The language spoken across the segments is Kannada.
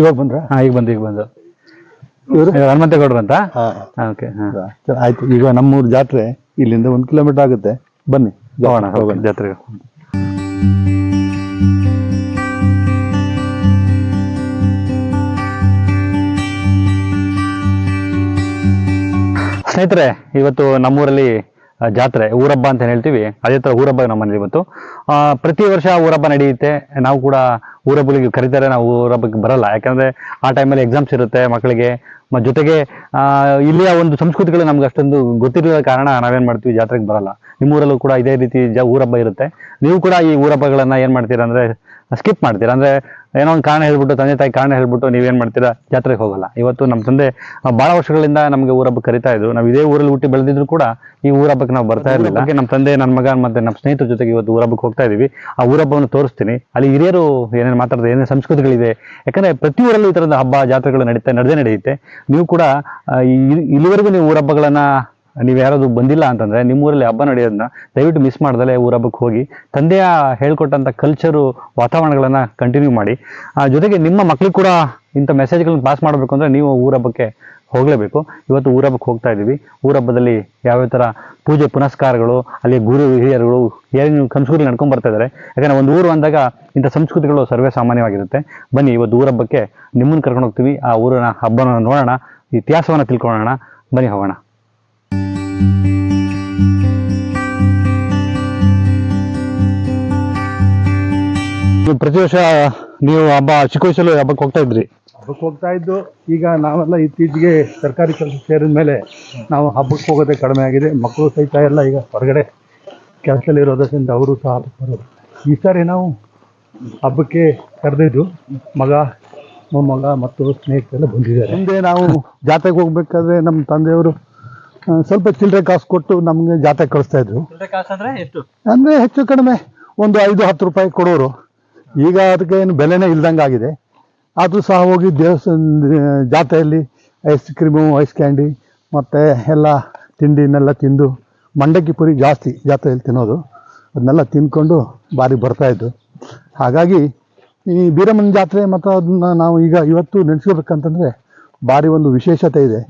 ಇವಾಗ ಬಂದ್ರ? ಹಾ ಈಗ ಬಂದು ಈಗ ಬಂದು. ಹನುಮಂತೇಗೌಡ್ರು ಅಂತ? ಓಕೆ ಹಾ ಆಯ್ತು. ಈಗ ನಮ್ಮೂರ್ ಜಾತ್ರೆ ಇಲ್ಲಿಂದ ಒಂದ್ ಕಿಲೋಮೀಟರ್ ಆಗುತ್ತೆ. ಬನ್ನಿ ಹೋಗೋಣ ಹೋಗೋಣ. ಜಾತ್ರೆಗೆ. ಸ್ನೇಹಿತರೆ ಇವತ್ತು ನಮ್ಮೂರಲ್ಲಿ ಜಾತ್ರೆ, ಊರಬ್ಬ ಅಂತ ಹೇಳ್ತೀವಿ. ಅದೇ ತರ ಊರಬ್ಬ ನಮ್ಮನೇಲಿ ಇವತ್ತು ಪ್ರತಿ ವರ್ಷ ಊರಬ್ಬ ನಡೆಯುತ್ತೆ. ನಾವು ಕೂಡ ಊರಬ್ಬಗಳಿಗೆ ಕರೀತಾರೆ. ನಾವು ಊರಬ್ಬಕ್ಕೆ ಬರಲ್ಲ. ಯಾಕಂದ್ರೆ ಆ ಟೈಮಲ್ಲಿ ಎಕ್ಸಾಮ್ಸ್ ಇರುತ್ತೆ ಮಕ್ಕಳಿಗೆ. ಜೊತೆಗೆ ಇಲ್ಲಿಯ ಒಂದು ಸಂಸ್ಕೃತಿಗಳು ನಮ್ಗೆ ಅಷ್ಟೊಂದು ಗೊತ್ತಿರೋ ಕಾರಣ ನಾವೇನ್ ಮಾಡ್ತೀವಿ, ಜಾತ್ರೆಗೆ ಬರಲ್ಲ. ನಿಮ್ಮೂರಲ್ಲೂ ಕೂಡ ಇದೇ ರೀತಿ ಜ, ಊರಬ್ಬ ಇರುತ್ತೆ. ನೀವು ಕೂಡ ಈ ಊರಬ್ಬಗಳನ್ನ ಏನ್ ಮಾಡ್ತೀರಾ ಅಂದ್ರೆ ಸ್ಕಿಪ್ ಮಾಡ್ತೀರಾ? ಅಂದ್ರೆ ಏನೋ ಒಂದು ಕಾರಣ ಹೇಳ್ಬಿಟ್ಟು ತಂದೆ ತಾಯಿ ಕಾರಣ ಹೇಳ್ಬಿಟ್ಟು ನೀವೇನು ಮಾಡ್ತೀರಾ? ಜಾತ್ರೆಗೆ ಹೋಗಲ್ಲ. ಇವತ್ತು ನಮ್ಮ ತಂದೆ ಭಾಳ ಬಹಳ ವರ್ಷಗಳಿಂದ ನಮಗೆ ಊರಬ್ಬ ಕರಿತಾ ಇದ್ರು. ನಾವು ಇದೇ ಊರಲ್ಲಿ ಹುಟ್ಟಿ ಬೆಳೆದಿದ್ರು ಕೂಡ ಈ ಊರಬ್ಬಕ್ಕೆ ನಾವು ಬರ್ತಾ ಇರಲಿಲ್ಲ. ನಮ್ಮ ತಂದೆ ನನ್ನ ಮಗ ಮತ್ತೆ ನಮ್ಮ ಸ್ನೇಹಿತರ ಜೊತೆಗೆ ಇವತ್ತು ಊರಬ್ಬಕ್ಕೆ ಹೋಗ್ತಾ ಇದೀವಿ. ಆ ಊರಬ್ಬವನ್ನು ತೋರಿಸ್ತೀನಿ. ಅಲ್ಲಿ ಹಿರಿಯರು ಏನೇನು ಮಾತಾಡ್ತಾರೆ ಏನೇನು ಸಂಸ್ಕೃತಿಗಳಿದೆ. ಯಾಕಂದ್ರೆ ಪ್ರತಿ ಊರಲ್ಲೂ ಈ ಥರದ ಹಬ್ಬ ಜಾತ್ರೆಗಳು ನಡೀತಾ ನಡೆದೇ ನಡೆಯುತ್ತೆ. ನೀವು ಕೂಡ ಇಲ್ಲಿವರೆಗೂ ನೀವು ಊರಬ್ಬಗಳನ್ನ ನೀವು ಯಾರಾದ್ರು ಬಂದಿಲ್ಲ ಅಂತಂದ್ರೆ ನಿಮ್ಮ ಊರಲ್ಲಿ ಹಬ್ಬ ನಡೆಯೋದನ್ನ ದಯವಿಟ್ಟು ಮಿಸ್ ಮಾಡ್ದಲೇ ಊರ ಹಬ್ಬಕ್ಕೆ ಹೋಗಿ ತಂದೆಯ ಹೇಳ್ಕೊಟ್ಟಂಥ ಕಲ್ಚರು ವಾತಾವರಣಗಳನ್ನ ಕಂಟಿನ್ಯೂ ಮಾಡಿ. ಆ, ಜೊತೆಗೆ ನಿಮ್ಮ ಮಕ್ಳಿಗೆ ಕೂಡ ಇಂಥ ಮೆಸೇಜ್ಗಳನ್ನ ಪಾಸ್ ಮಾಡಬೇಕು ಅಂದ್ರೆ ನೀವು ಊರ ಹಬ್ಬಕ್ಕೆ ಹೋಗಲೇಬೇಕು. ಇವತ್ತು ಊರ ಹಬ್ಬಕ್ಕೆ ಹೋಗ್ತಾ ಇದ್ದೀವಿ. ಊರಬ್ಬದಲ್ಲಿ ಯಾವ್ಯಾವ ಥರ ಪೂಜೆ ಪುನಸ್ಕಾರಗಳು ಅಲ್ಲಿ ಗುರು ಹಿರಿಯರುಗಳು ಏನು ಸಂಸ್ಕೃತಿ ನಡ್ಕೊಂಡ್ ಬರ್ತಾ ಇದ್ದಾರೆ ಯಾಕಂದ್ರೆ ಒಂದು ಊರು ಅಂದಾಗ ಇಂಥ ಸಂಸ್ಕೃತಿಗಳು ಸರ್ವೇ ಸಾಮಾನ್ಯವಾಗಿರುತ್ತೆ. ಬನ್ನಿ ಇವತ್ತು ಊರ ಹಬ್ಬಕ್ಕೆ ನಿಮ್ಮನ್ನು ಕರ್ಕೊಂಡು ಹೋಗ್ತೀವಿ. ಆ ಊರಿನ ಹಬ್ಬನ ನೋಡೋಣ ಇತಿಹಾಸವನ್ನ ತಿಳ್ಕೊಳ್ಳೋಣ. ಬನ್ನಿ ಹೋಗೋಣ. ಪ್ರತಿ ವರ್ಷ ನೀವು ಹಬ್ಬ ಚಿಕ್ಕ ವಯಸ್ಸಲ್ಲಿ ಹಬ್ಬಕ್ಕೆ ಹೋಗ್ತಾ ಇದ್ರಿ? ಹಬ್ಬಕ್ಕೆ ಹೋಗ್ತಾ ಇದ್ದು ಈಗ ನಾವೆಲ್ಲ ಇತ್ತೀಚೆಗೆ ಸರ್ಕಾರಿ ಕೆಲಸ ಸೇರಿದ ಮೇಲೆ ನಾವು ಹಬ್ಬಕ್ಕೆ ಹೋಗೋದೇ ಕಡಿಮೆ ಆಗಿದೆ. ಮಕ್ಕಳು ಸಹಿತ ಎಲ್ಲ ಈಗ ಹೊರಗಡೆ ಕೆಲಸದಲ್ಲಿ ಇರೋದರಿಂದ ಅವರು ಸಹ ಹಬ್ಬಕ್ಕೆ ಬರೋದು. ಈ ಸಾರಿ ನಾವು ಹಬ್ಬಕ್ಕೆ ಕರೆದಿದ್ದು ಮಗ ಮೊಮ್ಮಗ ಮತ್ತು ಸ್ನೇಹಿತರೆಲ್ಲ ಬಂದಿದ್ದಾರೆ. ಮುಂದೆ ನಾವು ಜಾತ್ರೆಗೆ ಹೋಗ್ಬೇಕಾದ್ರೆ ನಮ್ಮ ತಂದೆಯವರು ಆ, ಸ್ವಲ್ಪ ಚಿಲ್ಲರೆ ಕಾಸು ಕೊಟ್ಟು ನಮಗೆ ಜಾತ್ರೆ ಕಳಿಸ್ತಾ ಇದ್ರು. ಅಂದ್ರೆ ಹೆಚ್ಚು ಕಡಿಮೆ ಒಂದು ಐದು ಹತ್ತು ರೂಪಾಯಿ ಕೊಡೋರು. ಈಗ ಅದಕ್ಕೆ ಏನು ಬೆಲೆನೇ ಇಲ್ದಂಗೆ ಆಗಿದೆ. ಆದರೂ ಸಹ ಹೋಗಿ ದೇವಸ್ಥಾನ ಜಾತ್ರೆಯಲ್ಲಿ ಐಸ್ ಕ್ರೀಮು ಐಸ್ ಕ್ಯಾಂಡಿ ಮತ್ತು ಎಲ್ಲ ತಿಂಡಿನೆಲ್ಲ ತಿಂದು ಮಂಡಕ್ಕಿ ಪುರಿ ಜಾಸ್ತಿ ಜಾತ್ರೆಯಲ್ಲಿ ತಿನ್ನೋದು. ಅದನ್ನೆಲ್ಲ ತಿನ್ಕೊಂಡು ಬಾರಿ ಬರ್ತಾ ಇದ್ದು ಹಾಗಾಗಿ ಈ ಬೀರಮ್ಮನ ಜಾತ್ರೆ ಮತ್ತು ಅದನ್ನ ನಾವು ಈಗ ಇವತ್ತು ನೆನೆಸ್ಕೋಬೇಕಂತಂದ್ರೆ ಭಾರಿ ಒಂದು ವಿಶೇಷತೆ ಇದೆ.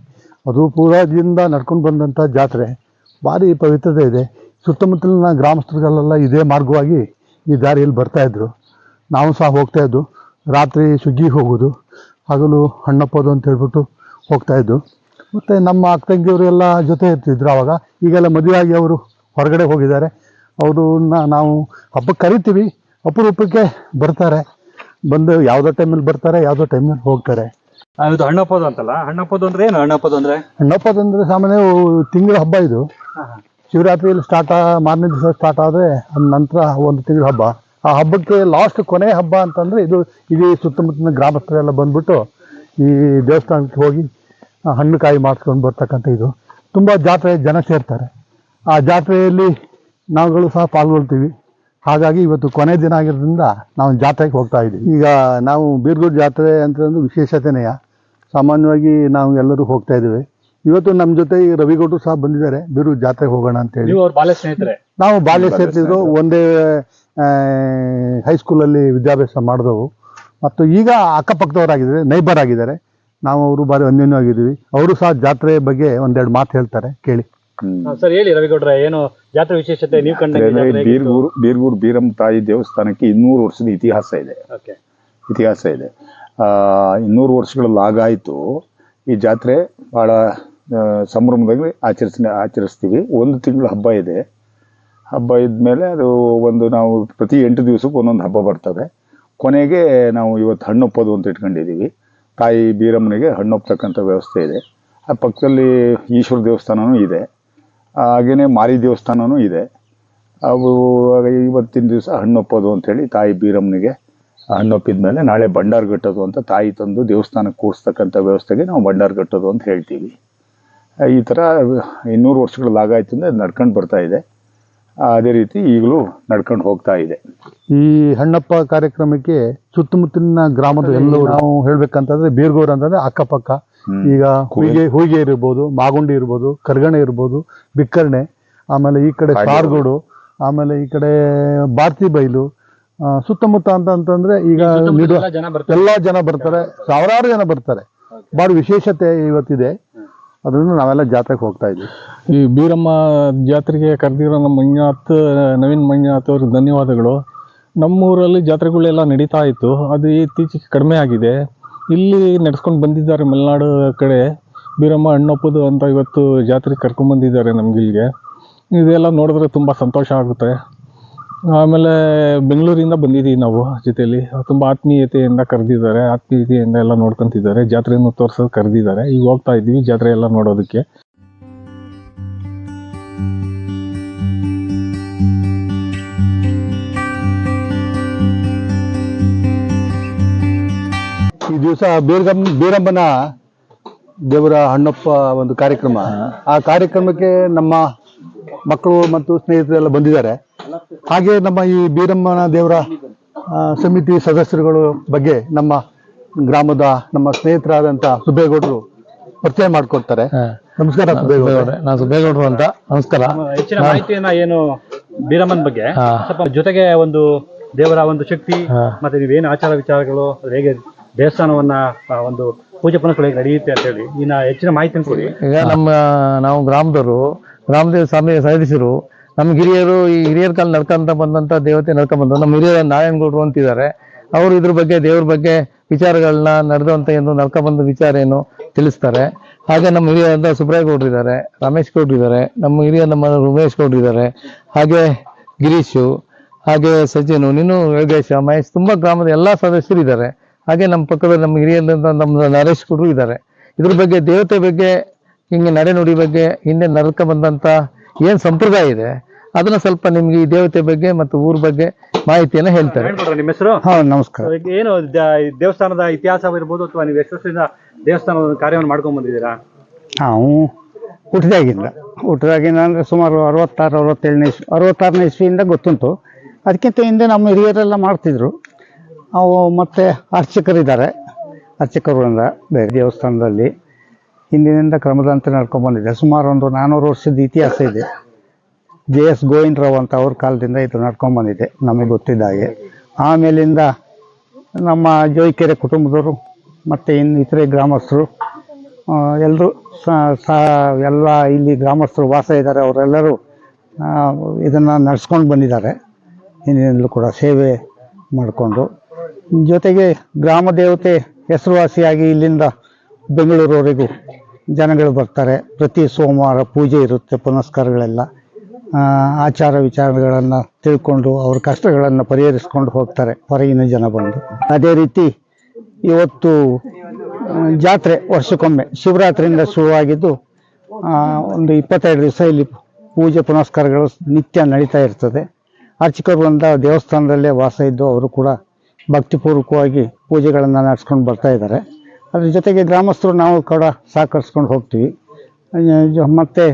ಅದು ಪೂರ್ವದಿಂದ ನಡ್ಕೊಂಡು ಬಂದಂಥ ಜಾತ್ರೆ. ಭಾರಿ ಪವಿತ್ರತೆ ಇದೆ. ಸುತ್ತಮುತ್ತಲಿನ ಗ್ರಾಮಸ್ಥರುಗಳೆಲ್ಲ ಇದೇ ಮಾರ್ಗವಾಗಿ ಈ ದಾರಿಯಲ್ಲಿ ಬರ್ತಾಯಿದ್ರು ನಾವು ಸಹ ಹೋಗ್ತಾಯಿದ್ದು ರಾತ್ರಿ ಸುಗ್ಗಿಗೆ ಹೋಗೋದು ಹಗಲು ಹಣ್ಣಪ್ಪೋದು ಅಂತ ಹೇಳ್ಬಿಟ್ಟು ಹೋಗ್ತಾಯಿದ್ದು ಮತ್ತು ನಮ್ಮ ಅಕ್ಕ ತಂಗಿಯವರು ಎಲ್ಲ ಜೊತೆ ಇರ್ತಿದ್ರು ಆವಾಗ. ಈಗೆಲ್ಲ ಮದುವೆಯಾಗಿ ಅವರು ಹೊರಗಡೆ ಹೋಗಿದ್ದಾರೆ. ಅವ್ರನ್ನ ನಾವು ಹಬ್ಬಕ್ಕೆ ಕರಿತೀವಿ. ಅಪರೂಪಕ್ಕೆ ಬರ್ತಾರೆ. ಬಂದು ಯಾವುದೋ ಟೈಮಲ್ಲಿ ಬರ್ತಾರೆ, ಯಾವುದೋ ಟೈಮಲ್ಲಿ ಹೋಗ್ತಾರೆ. ಇದು ಹಣ್ಣಪ್ಪದ ಅಂತಲ್ಲ. ಹಣ್ಣಪ್ಪದ ಅಂದ್ರೆ ಏನು ಹಣ್ಣಪ್ಪೋದು ಅಂದ್ರೆ? ಹಣ್ಣಪ್ಪದ ಅಂದ್ರೆ ಸಾಮಾನ್ಯ ತಿಂಗಳ ಹಬ್ಬ ಇದು. ಶಿವರಾತ್ರಿಯಲ್ಲಿ ಸ್ಟಾರ್ಟ್ ಮಾರನೇ ದಿವಸ ಸ್ಟಾರ್ಟ್ ಆದ್ರೆ ಅದ ನಂತರ ಒಂದು ತಿಂಗಳ ಹಬ್ಬ. ಆ ಹಬ್ಬಕ್ಕೆ ಲಾಸ್ಟ್ ಕೊನೆ ಹಬ್ಬ ಅಂತಂದ್ರೆ ಇದು ಇಡೀ ಸುತ್ತಮುತ್ತಲಿನ ಗ್ರಾಮಸ್ಥರೆಲ್ಲ ಬಂದ್ಬಿಟ್ಟು ಈ ದೇವಸ್ಥಾನಕ್ಕೆ ಹೋಗಿ ಹಣ್ಣು ಕಾಯಿ ಮಾಡಿಸ್ಕೊಂಡು ಬರ್ತಕ್ಕಂಥ ಇದು. ತುಂಬ ಜಾತ್ರೆ ಜನ ಸೇರ್ತಾರೆ. ಆ ಜಾತ್ರೆಯಲ್ಲಿ ನಾವುಗಳು ಸಹ ಪಾಲ್ಗೊಳ್ತೀವಿ. ಹಾಗಾಗಿ ಇವತ್ತು ಕೊನೆ ದಿನ ಆಗಿರೋದ್ರಿಂದ ನಾವು ಜಾತ್ರೆಗೆ ಹೋಗ್ತಾ ಇದ್ದೀವಿ. ಈಗ ನಾವು ಬೀರ್ಗೂರು ಜಾತ್ರೆ ಅಂತಂದು ವಿಶೇಷತೆನೆಯ. ಸಾಮಾನ್ಯವಾಗಿ ನಾವು ಎಲ್ಲರೂ ಹೋಗ್ತಾ ಇದ್ದೀವಿ. ಇವತ್ತು ನಮ್ಮ ಜೊತೆ ಈ ರವಿಗೌಡರು ಸಹ ಬಂದಿದ್ದಾರೆ. ಬೀರು ಜಾತ್ರೆಗೆ ಹೋಗೋಣ ಅಂತ ಹೇಳಿ. ನೀವು ಅವ್ರ ಬಾಲ್ಯ ಸ್ನೇಹಿತರೆ? ನಾವು ಬಾಲ್ಯ ಸೇರ್ತಿದ್ರು ಒಂದೇ ಹೈಸ್ಕೂಲಲ್ಲಿ ವಿದ್ಯಾಭ್ಯಾಸ ಮಾಡಿದವು. ಮತ್ತು ಈಗ ಅಕ್ಕಪಕ್ಕದವರಾಗಿದ್ದಾರೆ ನೈಬರ್ ಆಗಿದ್ದಾರೆ. ನಾವು ಅವರು ಬಾರಿ ಅನ್ಯೋನ್ಯವಾಗಿದ್ದೀವಿ. ಅವರು ಸಹ ಜಾತ್ರೆ ಬಗ್ಗೆ ಒಂದೆರಡು ಮಾತು ಹೇಳ್ತಾರೆ. ಕೇಳಿ. ಸರ್ ಹೇಳಿ ರವಿಗೌಡ್ರೆ ಏನು ಜಾತ್ರೆ ವಿಶೇಷತೆ ನೀವು ಕಂಡ ಬೀರ್ಗೂರು ಬೀರ್ಗೂರು ಬೀರಮ್ಮ ತಾಯಿ ದೇವಸ್ಥಾನಕ್ಕೆ ಇನ್ನೂರು ವರ್ಷದ ಇತಿಹಾಸ ಇದೆ. ಓಕೆ. ಇತಿಹಾಸ ಇದೆ. ಆ, ಇನ್ನೂರು ವರ್ಷಗಳ ಆಗಾಯಿತು. ಈ ಜಾತ್ರೆ ಭಾಳ ಸಂಭ್ರಮದಲ್ಲಿ ಆಚರಿಸ್ ಆಚರಿಸ್ತೀವಿ. ಒಂದು ತಿಂಗಳು ಹಬ್ಬ ಇದೆ. ಹಬ್ಬ ಇದ್ಮೇಲೆ ಅದು ಒಂದು ನಾವು ಪ್ರತಿ ಎಂಟು ದಿವಸಕ್ಕೆ ಒಂದೊಂದು ಹಬ್ಬ ಬರ್ತವೆ ಕೊನೆಗೆ ನಾವು ಇವತ್ತು ಹಣ್ಣೊಪ್ಪೋದು ಅಂತ ಇಟ್ಕೊಂಡಿದ್ದೀವಿ. ತಾಯಿ ಬೀರಮ್ಮನಿಗೆ ಹಣ್ಣೊಪ್ಪತಕ್ಕಂಥ ವ್ಯವಸ್ಥೆ ಇದೆ. ಆ ಪಕ್ಕದಲ್ಲಿ ಈಶ್ವರ ದೇವಸ್ಥಾನವೂ ಇದೆ. ಹಾಗೆಯೇ ಮಾರಿ ದೇವಸ್ಥಾನನೂ ಇದೆ. ಅವು ಇವತ್ತಿನ ದಿವಸ ಹಣ್ಣೊಪ್ಪೋದು ಅಂತೇಳಿ ತಾಯಿ ಬೀರಮ್ಮನಿಗೆ ಹಣ್ಣೊಪ್ಪಿದ ಮೇಲೆ ನಾಳೆ ಭಂಡಾರ ಕಟ್ಟೋದು ಅಂತ ತಾಯಿ ತಂದು ದೇವಸ್ಥಾನಕ್ಕೆ ಕೂರಿಸ್ತಕ್ಕಂಥ ವ್ಯವಸ್ಥೆಗೆ ನಾವು ಭಂಡಾರ ಕಟ್ಟೋದು ಅಂತ ಹೇಳ್ತೀವಿ. ಈ ಥರ ಇನ್ನೂರು ವರ್ಷಗಳಾಗಾಯ್ತು ಅಂದರೆ ನಡ್ಕೊಂಡು ಬರ್ತಾ ಇದೆ. ಅದೇ ರೀತಿ ಈಗಲೂ ನಡ್ಕೊಂಡು ಹೋಗ್ತಾ ಇದೆ. ಈ ಹಣ್ಣಪ್ಪ ಕಾರ್ಯಕ್ರಮಕ್ಕೆ ಸುತ್ತಮುತ್ತಲಿನ ಗ್ರಾಮದ ಎಲ್ಲರೂ ನಾವು ಹೇಳ್ಬೇಕಂತಂದ್ರೆ ಬೀರ್ಗೋರು ಅಂತಂದ್ರೆ ಅಕ್ಕಪಕ್ಕ. ಈಗ ಹುಯಿಗೆ ಹುಯಿಗೆ ಇರ್ಬೋದು ಮಾಗುಂಡಿ ಇರ್ಬೋದು ಕರ್ಗಣೆ ಇರ್ಬೋದು ಬಿಕ್ಕರ್ಣೆ ಆಮೇಲೆ ಈ ಕಡೆ ಕಾರ್ಗೋಡು ಆಮೇಲೆ ಈ ಕಡೆ ಭಾರತಿ ಬೈಲು ಸುತ್ತಮುತ್ತ ಅಂತ ಅಂತಂದ್ರೆ ಈಗ ಎಲ್ಲಾ ಜನ ಬರ್ತಾರೆ. ಸಾವಿರಾರು ಜನ ಬರ್ತಾರೆ. ಬಹಳ ವಿಶೇಷತೆ ಇವತ್ತಿದೆ. ಅದನ್ನು ನಾವೆಲ್ಲ ಜಾತ್ರೆಗೆ ಹೋಗ್ತಾ ಇದ್ವಿ ಈ ಬೀರಮ್ಮ ಜಾತ್ರೆಗೆ ಕರೆದಿರೋ ನಮ್ಮ ಮಂಜುನಾಥ್ ನವೀನ್ ಮಂಜುನಾಥ್ ಅವ್ರಿಗೆ ಧನ್ಯವಾದಗಳು. ನಮ್ಮೂರಲ್ಲಿ ಜಾತ್ರೆಗಳೆಲ್ಲ ನಡೀತಾ ಇತ್ತು. ಅದು ಇತ್ತೀಚೆಗೆ ಕಡಿಮೆ ಆಗಿದೆ. ಇಲ್ಲಿ ನಡೆಸ್ಕೊಂಡು ಬಂದಿದ್ದಾರೆ ಮಲೆನಾಡು ಕಡೆ. ಬೀರಮ್ಮ ಹಣ್ಣಪ್ಪದು ಅಂತ ಇವತ್ತು ಜಾತ್ರೆಗೆ ಕರ್ಕೊಂಡ್ಬಂದಿದ್ದಾರೆ ನಮ್ಗೆ ಇಲ್ಲಿಗೆ. ಇದೆಲ್ಲ ನೋಡಿದ್ರೆ ತುಂಬ ಸಂತೋಷ ಆಗುತ್ತೆ. ಆಮೇಲೆ ಬೆಂಗಳೂರಿಂದ ಬಂದಿದ್ದೀವಿ ನಾವು ಜೊತೆಯಲ್ಲಿ ತುಂಬ ಆತ್ಮೀಯತೆಯಿಂದ ಕರೆದಿದ್ದಾರೆ. ಆತ್ಮೀಯತೆಯಿಂದ ಎಲ್ಲ ನೋಡ್ಕೊತಿದ್ದಾರೆ. ಜಾತ್ರೆಯನ್ನು ತೋರ್ಸೋದು ಕರೆದಿದ್ದಾರೆ. ಈಗ ಹೋಗ್ತಾ ಇದ್ದೀವಿ ಜಾತ್ರೆ ಎಲ್ಲ ನೋಡೋದಕ್ಕೆ. ಈ ದಿವಸ ಬೇರ್ಗಮ್ ಬೇರಮ್ಮನ ದೇವರ ಹಣ್ಣಪ್ಪ ಒಂದು ಕಾರ್ಯಕ್ರಮ. ಆ ಕಾರ್ಯಕ್ರಮಕ್ಕೆ ನಮ್ಮ ಮಕ್ಕಳು ಮತ್ತು ಸ್ನೇಹಿತರೆಲ್ಲ ಬಂದಿದ್ದಾರೆ. ಹಾಗೆ ನಮ್ಮ ಈ ಬೀರಮ್ಮನ ದೇವರ ಸಮಿತಿ ಸದಸ್ಯರುಗಳು ಬಗ್ಗೆ ನಮ್ಮ ಗ್ರಾಮದ ನಮ್ಮ ಸ್ನೇಹಿತರಾದಂತ ಸುಬ್ಬೇಗೌಡರು ಪರಿಚಯ ಮಾಡ್ಕೊಡ್ತಾರೆ. ನಮಸ್ಕಾರ ಸುಬ್ಬೇಗೌಡ್ರೆ ನಾನು ಸುಬ್ಬೇಗೌಡರು ಅಂತ. ನಮಸ್ಕಾರ. ಹೆಚ್ಚಿನ ಮಾಹಿತಿಯನ್ನ ಏನು ಬೀರಮ್ಮನ ಬಗ್ಗೆ? ಸ್ವಲ್ಪ ಜೊತೆಗೆ ಒಂದು ದೇವರ ಒಂದು ಶಕ್ತಿ. ಮತ್ತೆ ನೀವೇನು ಆಚಾರ ವಿಚಾರಗಳು ಅದು ಹೇಗೆ ದೇವಸ್ಥಾನವನ್ನ ಒಂದು ಪೂಜೆ ಪುನಸ್ಗಳು ಹೇಗೆ ನಡೆಯುತ್ತೆ ಅಂತ ಹೇಳಿ ಇನ್ನ ಹೆಚ್ಚಿನ ಮಾಹಿತಿ ಕೊಡಿ ಈಗ ನಮ್ಮ, ನಾವು ಗ್ರಾಮದವರು, ಗ್ರಾಮದೇವ ಸ್ವಾಮಿ ಸದಸ್ಯರು ನಮ್ಮ ಹಿರಿಯರು, ಈ ಹಿರಿಯರ ಕಾಲ ನಡ್ಕೊಂತ ಬಂದಂತ ದೇವತೆ ನಡ್ಕೊಂಡ್ ಬಂದ್ರು ನಮ್ಮ ಹಿರಿಯರ ನಾರಾಯಣಗೌಡರು ಅಂತಿದ್ದಾರೆ. ಅವರು ಇದ್ರ ಬಗ್ಗೆ, ದೇವ್ರ ಬಗ್ಗೆ ವಿಚಾರಗಳನ್ನ ನಡೆದಂತ ಏನು ನಡ್ಕೊಂಡ್ ಬಂದ ವಿಚಾರ ಏನು ತಿಳಿಸ್ತಾರೆ. ಹಾಗೆ ನಮ್ಮ ಹಿರಿಯರಾದ ಸುಬ್ರಾಯ ಗೌಡ್ರು ಇದ್ದಾರೆ, ರಮೇಶ್ ಗೌಡ್ರು ಇದ್ದಾರೆ, ನಮ್ಮ ಹಿರಿಯ ನಮ್ಮ ಉಮೇಶ್ ಗೌಡ್ರು ಇದ್ದಾರೆ, ಹಾಗೆ ಗಿರೀಶು, ಹಾಗೆ ಸಚಿನ್ ನೀನು ಯೋಗೇಶ, ಮಹೇಶ್, ತುಂಬಾ ಗ್ರಾಮದ ಎಲ್ಲಾ ಸದಸ್ಯರು ಇದ್ದಾರೆ. ಹಾಗೆ ನಮ್ಮ ಪಕ್ಕದ ನಮ್ಮ ಹಿರಿಯರಂತ ನಮ್ಮ ನರೇಶ್ ಗುರು ಇದ್ದಾರೆ. ಇದ್ರ ಬಗ್ಗೆ ದೇವತೆ ಬಗ್ಗೆ ಹಿಂಗೆ ನಡೆನುಡಿ ಬಗ್ಗೆ ಹಿಂದೆ ನರಕ ಬಂದಂತ ಏನ್ ಸಂಪ್ರದಾಯ ಇದೆ ಅದನ್ನ ಸ್ವಲ್ಪ ನಿಮ್ಗೆ ಈ ದೇವತೆ ಬಗ್ಗೆ ಮತ್ತು ಊರ್ ಬಗ್ಗೆ ಮಾಹಿತಿಯನ್ನ ಹೇಳ್ತಾರೆ. ನಿಮ್ಮ ಹೆಸರು? ಹಾ ನಮಸ್ಕಾರ. ಏನು ದ- ದೇವಸ್ಥಾನದ ಇತಿಹಾಸವಿರ್ಬೋದು ಅಥವಾ ನೀವು ಎಷ್ಟು ವರ್ಷದಿಂದ ದೇವಸ್ಥಾನದ ಕಾರ್ಯವನ್ನು ಮಾಡ್ಕೊಂಡ್ ಬಂದಿದ್ದೀರಾ? ನಾವು ಹುಟ್ಟಿದಾಗಿಂದ ಹುಟ್ಟಿದಾಗಿಂದ ಅಂದರೆ ಸುಮಾರು ಅರವತ್ತಾರು ಅರವತ್ತೇಳನೇ ಇಸ್ವಿ ಅರವತ್ತಾರನೇ ಇಸ್ವಿಯಿಂದ ಗೊತ್ತುಂಟು. ಅದಕ್ಕಿಂತ ಹಿಂದೆ ನಮ್ಮ ಹಿರಿಯರೆಲ್ಲ ಮಾಡ್ತಿದ್ರು. ಅವು ಮತ್ತು ಅರ್ಚಕರಿದ್ದಾರೆ. ಅರ್ಚಕರು ಅಂದ್ರೆ ಬೇರೆ ದೇವಸ್ಥಾನದಲ್ಲಿ ಹಿಂದಿನಿಂದ ಕ್ರಮದಂತೆ ನಡ್ಕೊಂಡು ಬಂದಿದೆ. ಸುಮಾರು ಒಂದು ನಾನ್ನೂರು ವರ್ಷದ ಇತಿಹಾಸ ಇದೆ. ಜೆ ಎಸ್ ಗೋವಿಂದರಾವ್ ಅಂತ ಅವ್ರ ಕಾಲದಿಂದ ಇದು ನಡ್ಕೊಂಡು ಬಂದಿದೆ. ನಮಗೆ ಗೊತ್ತಿದ್ದ ಹಾಗೆ. ಆಮೇಲಿಂದ ನಮ್ಮ ಜೋಯಿಕೆರೆ ಕುಟುಂಬದವರು ಮತ್ತು ಇನ್ನು ಇತರೆ ಗ್ರಾಮಸ್ಥರು ಎಲ್ಲರೂ ಎಲ್ಲ ಇಲ್ಲಿ ಗ್ರಾಮಸ್ಥರು ವಾಸ ಇದ್ದಾರೆ. ಅವರೆಲ್ಲರೂ ಇದನ್ನು ನಡೆಸ್ಕೊಂಡು ಬಂದಿದ್ದಾರೆ. ಹಿಂದಿನಿಂದಲೂ ಕೂಡ ಸೇವೆ ಮಾಡಿಕೊಂಡು ಜೊತೆಗೆ ಗ್ರಾಮ ದೇವತೆ ಹೆಸರುವಾಸಿಯಾಗಿ ಇಲ್ಲಿಂದ ಬೆಂಗಳೂರವರೆಗೂ ಜನಗಳು ಬರ್ತಾರೆ. ಪ್ರತಿ ಸೋಮವಾರ ಪೂಜೆ ಇರುತ್ತೆ ಪುನಸ್ಕಾರಗಳೆಲ್ಲ. ಆಚಾರ ವಿಚಾರಗಳನ್ನು ತಿಳ್ಕೊಂಡು ಅವ್ರ ಕಷ್ಟಗಳನ್ನು ಪರಿಹರಿಸ್ಕೊಂಡು ಹೋಗ್ತಾರೆ ಹೊರಗಿನ ಜನ ಬಂದು. ಅದೇ ರೀತಿ ಇವತ್ತು ಜಾತ್ರೆ ವರ್ಷಕ್ಕೊಮ್ಮೆ ಶಿವರಾತ್ರಿಯಿಂದ ಶುರುವಾಗಿದ್ದು ಒಂದು ಇಪ್ಪತ್ತೆರಡು ದಿವಸ ಇಲ್ಲಿ ಪೂಜೆ ಪುನಸ್ಕಾರಗಳು ನಿತ್ಯ ನಡೀತಾ ಇರ್ತದೆ. ಅರ್ಚಕರು ಬಂದ ದೇವಸ್ಥಾನದಲ್ಲೇ ವಾಸ ಇದ್ದು ಅವರು ಕೂಡ ಭಕ್ತಿಪೂರ್ವಕವಾಗಿ ಪೂಜೆಗಳನ್ನು ನಡೆಸ್ಕೊಂಡು ಬರ್ತಾ ಇದ್ದಾರೆ. ಅದ್ರ ಜೊತೆಗೆ ಗ್ರಾಮಸ್ಥರು ನಾವು ಕೂಡ ಸಹಕರಿಸ್ಕೊಂಡು ಹೋಗ್ತೀವಿ. ಮತ್ತು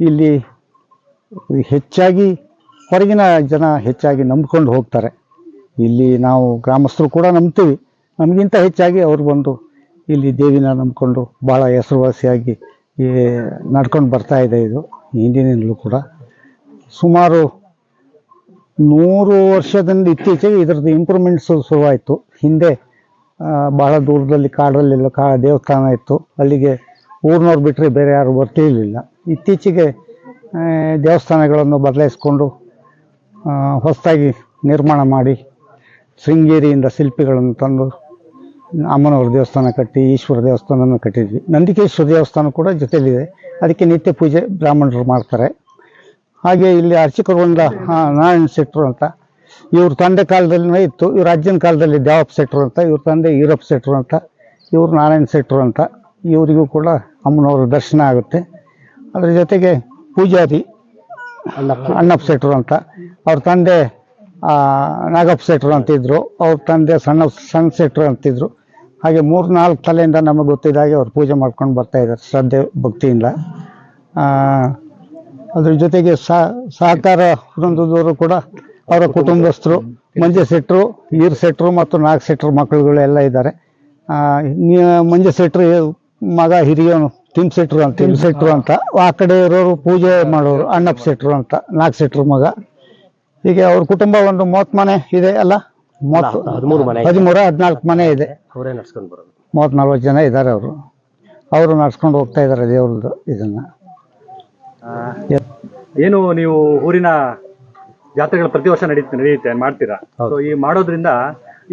ಇಲ್ಲಿ ಹೆಚ್ಚಾಗಿ ಹೊರಗಿನ ಜನ ಹೆಚ್ಚಾಗಿ ನಂಬ್ಕೊಂಡು ಹೋಗ್ತಾರೆ. ಇಲ್ಲಿ ನಾವು ಗ್ರಾಮಸ್ಥರು ಕೂಡ ನಂಬ್ತೀವಿ. ನಮಗಿಂತ ಹೆಚ್ಚಾಗಿ ಅವರು ಬಂದು ಇಲ್ಲಿ ದೇವಿನ ನಂಬಿಕೊಂಡು ಭಾಳ ಹೆಸರುವಾಸಿಯಾಗಿ ನಡ್ಕೊಂಡು ಬರ್ತಾ ಇದೆ ಇದು, ಹಿಂದಿನಿಂದಲೂ ಕೂಡ. ಸುಮಾರು ನೂರು ವರ್ಷದಿಂದ ಇತ್ತೀಚೆಗೆ ಇದ್ರದ್ದು ಇಂಪ್ರೂವ್ಮೆಂಟ್ಸ್ ಶುರುವಾಯಿತು. ಹಿಂದೆ ಭಾಳ ದೂರದಲ್ಲಿ ಕಾಡಲ್ಲೆಲ್ಲ ಕಾ, ದೇವಸ್ಥಾನ ಇತ್ತು. ಅಲ್ಲಿಗೆ ಊರಿನವ್ರು ಬಿಟ್ಟರೆ ಬೇರೆ ಯಾರು ಬರ್ತಿರಲಿಲ್ಲ. ಇತ್ತೀಚೆಗೆ ದೇವಸ್ಥಾನಗಳನ್ನು ಬದಲಾಯಿಸ್ಕೊಂಡು ಹೊಸದಾಗಿ ನಿರ್ಮಾಣ ಮಾಡಿ ಶೃಂಗೇರಿಯಿಂದ ಶಿಲ್ಪಿಗಳನ್ನು ತಂದು ಅಮ್ಮನವ್ರ ದೇವಸ್ಥಾನ ಕಟ್ಟಿ, ಈಶ್ವರ ದೇವಸ್ಥಾನವನ್ನು ಕಟ್ಟಿದ್ವಿ. ನಂದಿಕೇಶ್ವರ ದೇವಸ್ಥಾನ ಕೂಡ ಜೊತೆಯಲ್ಲಿದೆ ಅದಕ್ಕೆ ನಿತ್ಯ ಪೂಜೆ ಬ್ರಾಹ್ಮಣರು ಮಾಡ್ತಾರೆ. ಹಾಗೆ ಇಲ್ಲಿ ಅರ್ಚಕಗೊಂಡ ನಾರಾಯಣ ಶೆಟ್ರು ಅಂತ. ಇವ್ರ ತಂದೆ ಕಾಲದಲ್ಲಿನೇ ಇತ್ತು, ಇವ್ರ ಅಜ್ಜನ ಕಾಲದಲ್ಲಿ ದೇವಪ್ಪ ಶೆಟ್ರು ಅಂತ, ಇವ್ರ ತಂದೆ ಯೂರಪ್ ಶೆಟ್ರು ಅಂತ, ಇವ್ರು ನಾರಾಯಣ ಶೆಟ್ರು ಅಂತ. ಇವರಿಗೂ ಕೂಡ ಅಮ್ಮನವ್ರ ದರ್ಶನ ಆಗುತ್ತೆ. ಅದರ ಜೊತೆಗೆ ಪೂಜಾರಿ ಅಣ್ಣಪ್ಪ ಶೆಟ್ರು ಅಂತ. ಅವ್ರ ತಂದೆ ನಾಗಪ್ಪ ಶೆಟ್ರು ಅಂತಿದ್ರು. ಅವ್ರ ತಂದೆ ಸಣ್ಣ ಸಣ್ಣ ಶೆಟ್ರು ಅಂತಿದ್ರು. ಹಾಗೆ ಮೂರು, ನಾಲ್ಕು ತಲೆಯಿಂದ ನಮಗೆ ಗೊತ್ತಿದ್ದಾಗೆ ಅವ್ರು ಪೂಜೆ ಮಾಡ್ಕೊಂಡು ಬರ್ತಾ ಇದ್ದಾರೆ, ಶ್ರದ್ಧೆ, ಭಕ್ತಿಯಿಂದ. ಅದ್ರ ಜೊತೆಗೆ ಸಹ- ಸಹಕಾರ ವೃಂದದವರು ಕೂಡ ಅವರ ಕುಟುಂಬಸ್ಥರು ಮಂಜ ಸೆಟ್ರು ಈರ್ ಸೆಟ್ರು ಮತ್ತು ನಾಲ್ಕು ಸೆಟ್ರ್ ಮಕ್ಕಳುಗಳು ಎಲ್ಲ ಇದ್ದಾರೆ. ಆ, ಸೆಟ್ರು ಮಂಜ ಶೆಟ್ರು ಮಗ ಹಿರಿಯವನು ತಿಮ್ ಸೆಟ್ರು ಅಂತ ತಿಮ್ ಸೆಟ್ರು ಅಂತ. ಆ ಕಡೆ ಇರೋರು ಪೂಜೆ ಮಾಡೋರು ಅಣ್ಣಪ್ಪ ಸೆಟ್ರು ಅಂತ ನಾಲ್ಕು ಸೆಟ್ರು ಮಗ. ಹೀಗೆ ಅವ್ರ ಕುಟುಂಬ ಒಂದು ಮೂವತ್ತು ಮನೆ ಇದೆ ಅಲ್ಲ? ಹದಿಮೂರು ಹದಿನಾಲ್ಕು ಮನೆ ಇದೆ. ಮೂವತ್ತ್ ನಲ್ವತ್ತು ಜನ ಇದ್ದಾರೆ ಅವರು. ಅವರು ನಡ್ಸ್ಕೊಂಡು ಹೋಗ್ತಾ ಇದ್ದಾರೆ ದೇವ್ರದ್ದು ಇದನ್ನ. ಏನು ನೀವು ಊರಿನ ಜಾತ್ರೆಗಳು ಪ್ರತಿ ವರ್ಷ ನಡೀತಾ ನಡೆಯುತ್ತೆ ಮಾಡ್ತೀರಾ? ಸೊ ಈ ಮಾಡೋದ್ರಿಂದ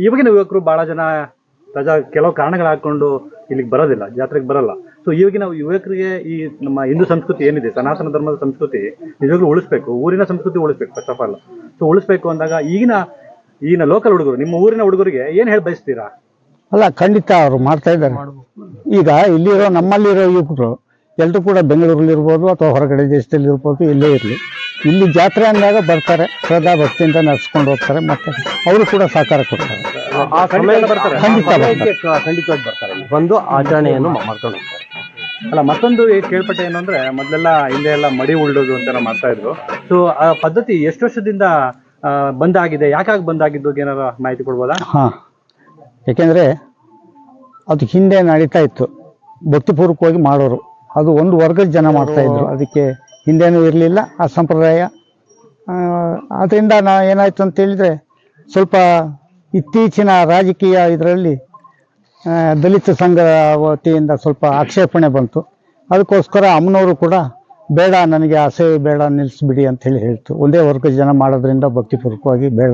ಇವಾಗಿನ ಯುವಕರು ಬಹಳ ಜನ ರಜಾ ಕೆಲವು ಕಾರಣಗಳು ಹಾಕೊಂಡು ಇಲ್ಲಿಗೆ ಬರೋದಿಲ್ಲ ಜಾತ್ರೆಗೆ ಬರಲ್ಲ. ಸೊ ಇವಾಗಿನ ಯುವಕರಿಗೆ ಈ ನಮ್ಮ ಹಿಂದೂ ಸಂಸ್ಕೃತಿ ಏನಿದೆ ಸನಾತನ ಧರ್ಮದ ಸಂಸ್ಕೃತಿ ನಿಜವಾಗ್ಲೂ ಉಳಿಸ್ಬೇಕು ಊರಿನ ಸಂಸ್ಕೃತಿ ಉಳಿಸ್ಬೇಕು ಫಸ್ಟ್ ಆಫ್ ಆಲ್ ಸೊ ಉಳಿಸ್ಬೇಕು ಅಂದಾಗ ಈಗಿನ ಈಗಿನ ಲೋಕಲ್ ಹುಡುಗರು ನಿಮ್ಮ ಊರಿನ ಹುಡುಗರಿಗೆ ಏನ್ ಹೇಳಿ ಬಯಸ್ತೀರಾ? ಅಲ್ಲ ಖಂಡಿತ ಅವರು ಮಾಡ್ತಾ ಇದ್ದಾರೆ. ಈಗ ಇಲ್ಲಿರೋ ನಮ್ಮಲ್ಲಿರೋ ಯುವಕರು ಎಲ್ಲರೂ ಕೂಡ ಬೆಂಗಳೂರಲ್ಲಿರ್ಬೋದು ಅಥವಾ ಹೊರಗಡೆ ದೇಶದಲ್ಲಿ ಇರ್ಬೋದು ಇಲ್ಲೇ ಇರಲಿ. ಇಲ್ಲಿ ಜಾತ್ರೆ ಅಂದಾಗ ಬರ್ತಾರೆ ಶ್ರದ್ಧಾ ಭಕ್ತಿಯಿಂದ ನಡೆಸ್ಕೊಂಡು ಹೋಗ್ತಾರೆ ಮತ್ತೆ ಅವರು ಕೂಡ ಸಹಕಾರ ಕೊಡ್ತಾರೆ. ಆ ಖಂಡಿತ ಬರ್ತಾರೆ. ಖಂಡಿತ ಬರ್ತಾರೆ. ಖಂಡಿತವಾಗಿ ಬರ್ತಾರೆ. ಬಂದು ಆಚರಣೆಯನ್ನು ಮಾಡ್ಕೊಂಡು ಹೋಗ್ತಾರೆ. ಅಲ್ಲ ಮತ್ತೊಂದು ಈ ಕೇಳ್ಪಟ್ಟೆ ಏನು ಅಂದ್ರೆ ಮೊದಲೆಲ್ಲ ಹಿಂದೆ ಎಲ್ಲ ಮಡಿ ಉಳ್ಳೋದು ಅಂತ ಮಾಡ್ತಾ ಇದ್ರು. ಸೊ ಆ ಪದ್ಧತಿ ಎಷ್ಟು ವರ್ಷದಿಂದ ಆ, ಬಂದಾಗಿದೆ? ಯಾಕಾಗಿ ಬಂದಾಗಿದ್ದು ಏನಾರ ಮಾಹಿತಿ ಕೊಡ್ಬೋದಾ? ಹಾ. ಯಾಕೆಂದ್ರೆ ಅದು ಹಿಂದೆ ನಡೀತಾ ಇತ್ತು. ಭಕ್ತಿಪೂರ್ವಕವಾಗಿ ಮಾಡೋರು. ಅದು ಒಂದು ವರ್ಗದ ಜನ ಮಾಡ್ತಾ ಇದ್ರು. ಅದಕ್ಕೆ ಹಿಂದೆನೂ ಇರಲಿಲ್ಲ, ಆ ಸಂಪ್ರದಾಯ. ಅದರಿಂದ ನಾ ಏನಾಯ್ತು ಅಂತ ಹೇಳಿದ್ರೆ ಸ್ವಲ್ಪ ಇತ್ತೀಚಿನ ರಾಜಕೀಯ ಇದರಲ್ಲಿ ದಲಿತ ಸಂಘ ವತಿಯಿಂದ ಸ್ವಲ್ಪ ಆಕ್ಷೇಪಣೆ ಬಂತು. ಅದಕ್ಕೋಸ್ಕರ ಅಮ್ಮನವರು ಕೂಡ ಬೇಡ, ನನಗೆ ಆ ಸೇವೆ ಬೇಡ, ನಿಲ್ಲಿಸ್ಬಿಡಿ ಅಂತ ಹೇಳಿ ಹೇಳ್ತು. ಒಂದೇ ವರ್ಗದ ಜನ ಮಾಡೋದ್ರಿಂದ ಭಕ್ತಿಪೂರ್ವಕವಾಗಿ ಬೇಡ.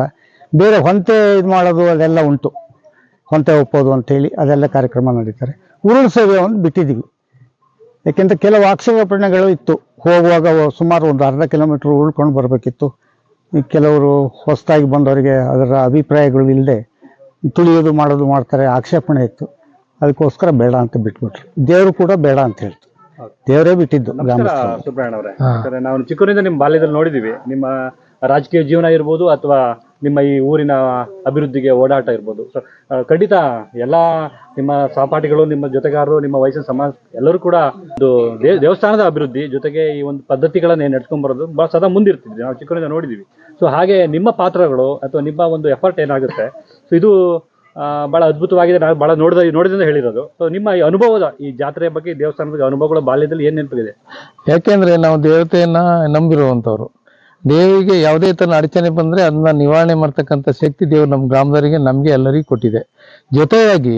ಬೇರೆ ಹೊಂತೆ ಇದು ಮಾಡೋದು, ಅದೆಲ್ಲ ಉಂಟು. ಹೊಂತೆ ಒಪ್ಪೋದು ಅಂತೇಳಿ ಅದೆಲ್ಲ ಕಾರ್ಯಕ್ರಮ ನಡೀತಾರೆ. ಉರುಳು ಸೇವೆ ಒಂದು ಬಿಟ್ಟಿದ್ದೀವಿ. ಯಾಕೆಂದ್ರೆ ಕೆಲವು ಆಕ್ಷೇಪಣೆಗಳು ಇತ್ತು. ಹೋಗುವಾಗ ಸುಮಾರು ಒಂದು ಅರ್ಧ ಕಿಲೋಮೀಟರ್ ಉಳ್ಕೊಂಡು ಬರಬೇಕಿತ್ತು. ಈ ಕೆಲವರು ಹೊಸದಾಗಿ ಬಂದವರಿಗೆ ಅದರ ಅಭಿಪ್ರಾಯಗಳು ಇಲ್ಲದೆ ತುಳಿಯೋದು ಮಾಡೋದು ಮಾಡ್ತಾರೆ ಆಕ್ಷೇಪಣೆ ಇತ್ತು. ಅದಕ್ಕೋಸ್ಕರ ಬೇಡ ಅಂತ ಬಿಟ್ಬಿಟ್ರು. ದೇವರು ಕೂಡ ಬೇಡ ಅಂತ ಹೇಳ್ತು. ದೇವರೇ ಬಿಟ್ಟಿದ್ದು ಸುಬ್ರಹ್ಮಣ್ಯ ಅವರೇ ನಾವು ಚಿಕ್ಕವರಿಂದ ನಿಮ್ಮ ಬಾಲ್ಯದಲ್ಲಿ ನೋಡಿದೀವಿ. ನಿಮ್ಮ ರಾಜಕೀಯ ಜೀವನ ಇರ್ಬೋದು ಅಥವಾ ನಿಮ್ಮ ಈ ಊರಿನ ಅಭಿವೃದ್ಧಿಗೆ ಓಡಾಟ ಇರ್ಬೋದು. ಸೊ ಖಂಡಿತ ಎಲ್ಲ ನಿಮ್ಮ ಸಹಪಾಠಿಗಳು, ನಿಮ್ಮ ಜೊತೆಗಾರರು, ನಿಮ್ಮ ವಯಸ್ಸಿನ ಸಮಾಜ ಎಲ್ಲರೂ ಕೂಡ ಒಂದು ದೇವಸ್ಥಾನದ ಅಭಿವೃದ್ಧಿ ಜೊತೆಗೆ ಈ ಒಂದು ಪದ್ಧತಿಗಳನ್ನ ನಡ್ಕೊಂಡ್ ಬರೋದು ಬಹಳ ಸದಾ ಮುಂದಿರ್ತಿದ್ವಿ. ನಾವು ಚಿಕ್ಕವರಿಂದ ನೋಡಿದ್ದೀವಿ ಸೊ ಹಾಗೆ ನಿಮ್ಮ ಪಾತ್ರಗಳು ಅಥವಾ ನಿಮ್ಮ ಒಂದು ಎಫರ್ಟ್ ಏನಾಗುತ್ತೆ? ಸೊ ಇದು ಭಾಳ ಅದ್ಭುತವಾಗಿದೆ. ನಾವು ಬಹಳ ನೋಡಿದ ನೋಡಿದಿಂದ ಹೇಳಿರೋದು. ಸೊ ನಿಮ್ಮ ಈ ಅನುಭವದ, ಈ ಜಾತ್ರೆಯ ಬಗ್ಗೆ ದೇವಸ್ಥಾನದ ಅನುಭವಗಳು ಬಾಲ್ಯದಲ್ಲಿ ಏನು ನೆನಪಿದೆ? ಯಾಕೆಂದ್ರೆ ನಾವು ದೇವತೆಯನ್ನ ನಂಬಿರುವಂತವ್ರು ದೇವಿಗೆ ಯಾವುದೇ ತರ ಅಡಚಣೆ ಬಂದ್ರೆ ಅದನ್ನ ನಿವಾರಣೆ ಮಾಡ್ತಕ್ಕಂಥ ಶಕ್ತಿ ದೇವರು ನಮ್ಮ ಗ್ರಾಮದವರಿಗೆ ನಮ್ಗೆ ಎಲ್ಲರಿಗೂ ಕೊಟ್ಟಿದೆ. ಜೊತೆಯಾಗಿ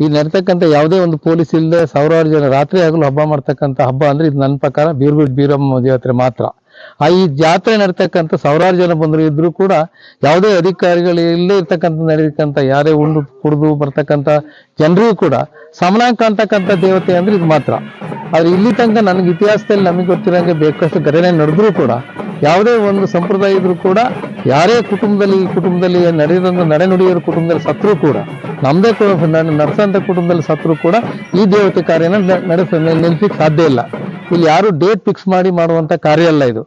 ಈ ನಡೀತಕ್ಕಂಥ ಯಾವುದೇ ಒಂದು ಪೊಲೀಸ್ ಇಲ್ಲದೆ ಸಾವಿರಾರು ಜನ ರಾತ್ರಿ ಆಗಲು ಹಬ್ಬ ಮಾಡ್ತಕ್ಕಂಥ ಹಬ್ಬ ಅಂದ್ರೆ ಇದು ನನ್ನ ಪ್ರಕಾರ ಬೀರ್ಬಿಟ್ಟು ಬೀರಮ್ಮ ಜಾತ್ರೆ ಮಾತ್ರ. ಆ ಈ ಜಾತ್ರೆ ನಡೀತಕ್ಕಂಥ ಸಾವಿರಾರು ಜನ ಬಂದ್ರು ಇದ್ರು ಕೂಡ ಯಾವುದೇ ಅಧಿಕಾರಿಗಳು ಇಲ್ಲೇ ಇರ್ತಕ್ಕಂಥ ನಡೀತಕ್ಕಂಥ, ಯಾರೇ ಉಂಡು ಕುಡಿದು ಬರ್ತಕ್ಕಂಥ ಜನರಿಗೂ ಕೂಡ ಸಮನಾಗಿ ಕಾಣ್ತಕ್ಕಂಥ ದೇವತೆ ಅಂದ್ರೆ ಇದು ಮಾತ್ರ. ಆದರೆ ಇಲ್ಲಿ ತನಕ ನನಗೆ ಇತಿಹಾಸದಲ್ಲಿ ನಮಗೆ ಗೊತ್ತಿರೋಂಗೆ ಬೇಕಷ್ಟು ಘಟನೆ ನಡೆದ್ರು ಕೂಡ, ಯಾವುದೇ ಒಂದು ಸಂಪ್ರದಾಯ ಇದ್ರೂ ಕೂಡ, ಯಾರೇ ಕುಟುಂಬದಲ್ಲಿ ಈ ಕುಟುಂಬದಲ್ಲಿ ನಡೆಯೋದೊಂದು ನಡೆನುಡಿಯೋರ ಕುಟುಂಬದಲ್ಲಿ ಸತ್ರು ಕೂಡ, ನಮ್ದೇ ನಡ್ಸಂತ ಕುಟುಂಬದಲ್ಲಿ ಸತ್ರು ಕೂಡ ಈ ದೇವತೆ ಕಾರ್ಯನ ನಡೆಸ ನಿಲ್ಸಲಿಕ್ಕೆ ಸಾಧ್ಯ ಇಲ್ಲ. ಇಲ್ಲಿ ಯಾರು ಡೇಟ್ ಫಿಕ್ಸ್ ಮಾಡಿ ಮಾಡುವಂತ ಕಾರ್ಯ ಅಲ್ಲ ಇದು.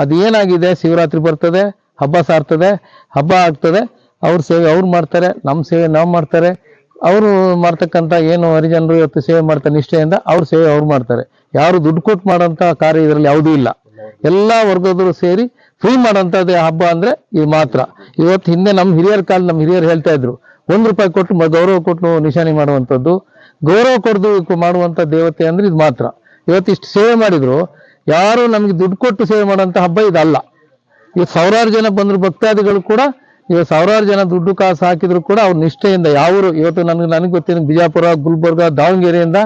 ಅದು ಏನಾಗಿದೆ? ಶಿವರಾತ್ರಿ ಬರ್ತದೆ, ಹಬ್ಬ ಸಾರ್ತದೆ, ಹಬ್ಬ ಆಗ್ತದೆ. ಅವ್ರ ಸೇವೆ, ಅವ್ರು ಮಾಡ್ತಾರೆ ನಮ್ಮ ಸೇವೆ ನಾವು ಮಾಡ್ತಾರೆ. ಅವರು ಮಾಡ್ತಕ್ಕಂಥ ಏನು ಹರಿಜನರು ಇವತ್ತು ಸೇವೆ ಮಾಡ್ತಾರೆ ನಿಷ್ಠೆಯಿಂದ ಅವ್ರ ಸೇವೆ ಅವ್ರು ಮಾಡ್ತಾರೆ. ಯಾರು ದುಡ್ಡು ಕೊಟ್ಟು ಮಾಡೋಂಥ ಕಾರ್ಯ ಇದರಲ್ಲಿ ಯಾವುದೂ ಇಲ್ಲ. ಎಲ್ಲ ವರ್ಗದವರು ಸೇರಿ ಫ್ರೀ ಮಾಡೋಂಥದ್ದೇ ಹಬ್ಬ ಅಂದರೆ ಇದು ಮಾತ್ರ. ಇವತ್ತು ಹಿಂದೆ ನಮ್ಮ ಹಿರಿಯರ ಕಾಲ ನಮ್ಮ ಹಿರಿಯರು ಹೇಳ್ತಾ ಇದ್ರು, ಒಂದು ರೂಪಾಯಿ ಕೊಟ್ಟು ಗೌರವ ಕೊಟ್ಟು ನಿಶಾನೆ ಮಾಡುವಂಥದ್ದು, ಗೌರವ ಕೊಡ್ದು ಮಾಡುವಂಥ ದೇವತೆ ಅಂದರೆ ಇದು ಮಾತ್ರ. ಇವತ್ತು ಇಷ್ಟು ಸೇವೆ ಮಾಡಿದ್ರು ಯಾರು ನಮಗೆ ದುಡ್ಡು ಕೊಟ್ಟು ಸೇವೆ ಮಾಡುವಂತ ಹಬ್ಬ ಇದಲ್ಲ. ಈ ಸಾವಿರಾರು ಜನ ಬಂದ್ರು ಭಕ್ತಾದಿಗಳು ಕೂಡ ಈಗ ಸಾವಿರಾರು ಜನ ದುಡ್ಡು ಕಾಸು ಹಾಕಿದ್ರು ಕೂಡ ಅವ್ರ ನಿಷ್ಠೆಯಿಂದ ಯಾವರು, ಇವತ್ತು ನನಗೆ ನನಗೆ ಗೊತ್ತಿನ ಬಿಜಾಪುರ, ಗುಲ್ಬರ್ಗ, ದಾವಣಗೆರೆಯಿಂದ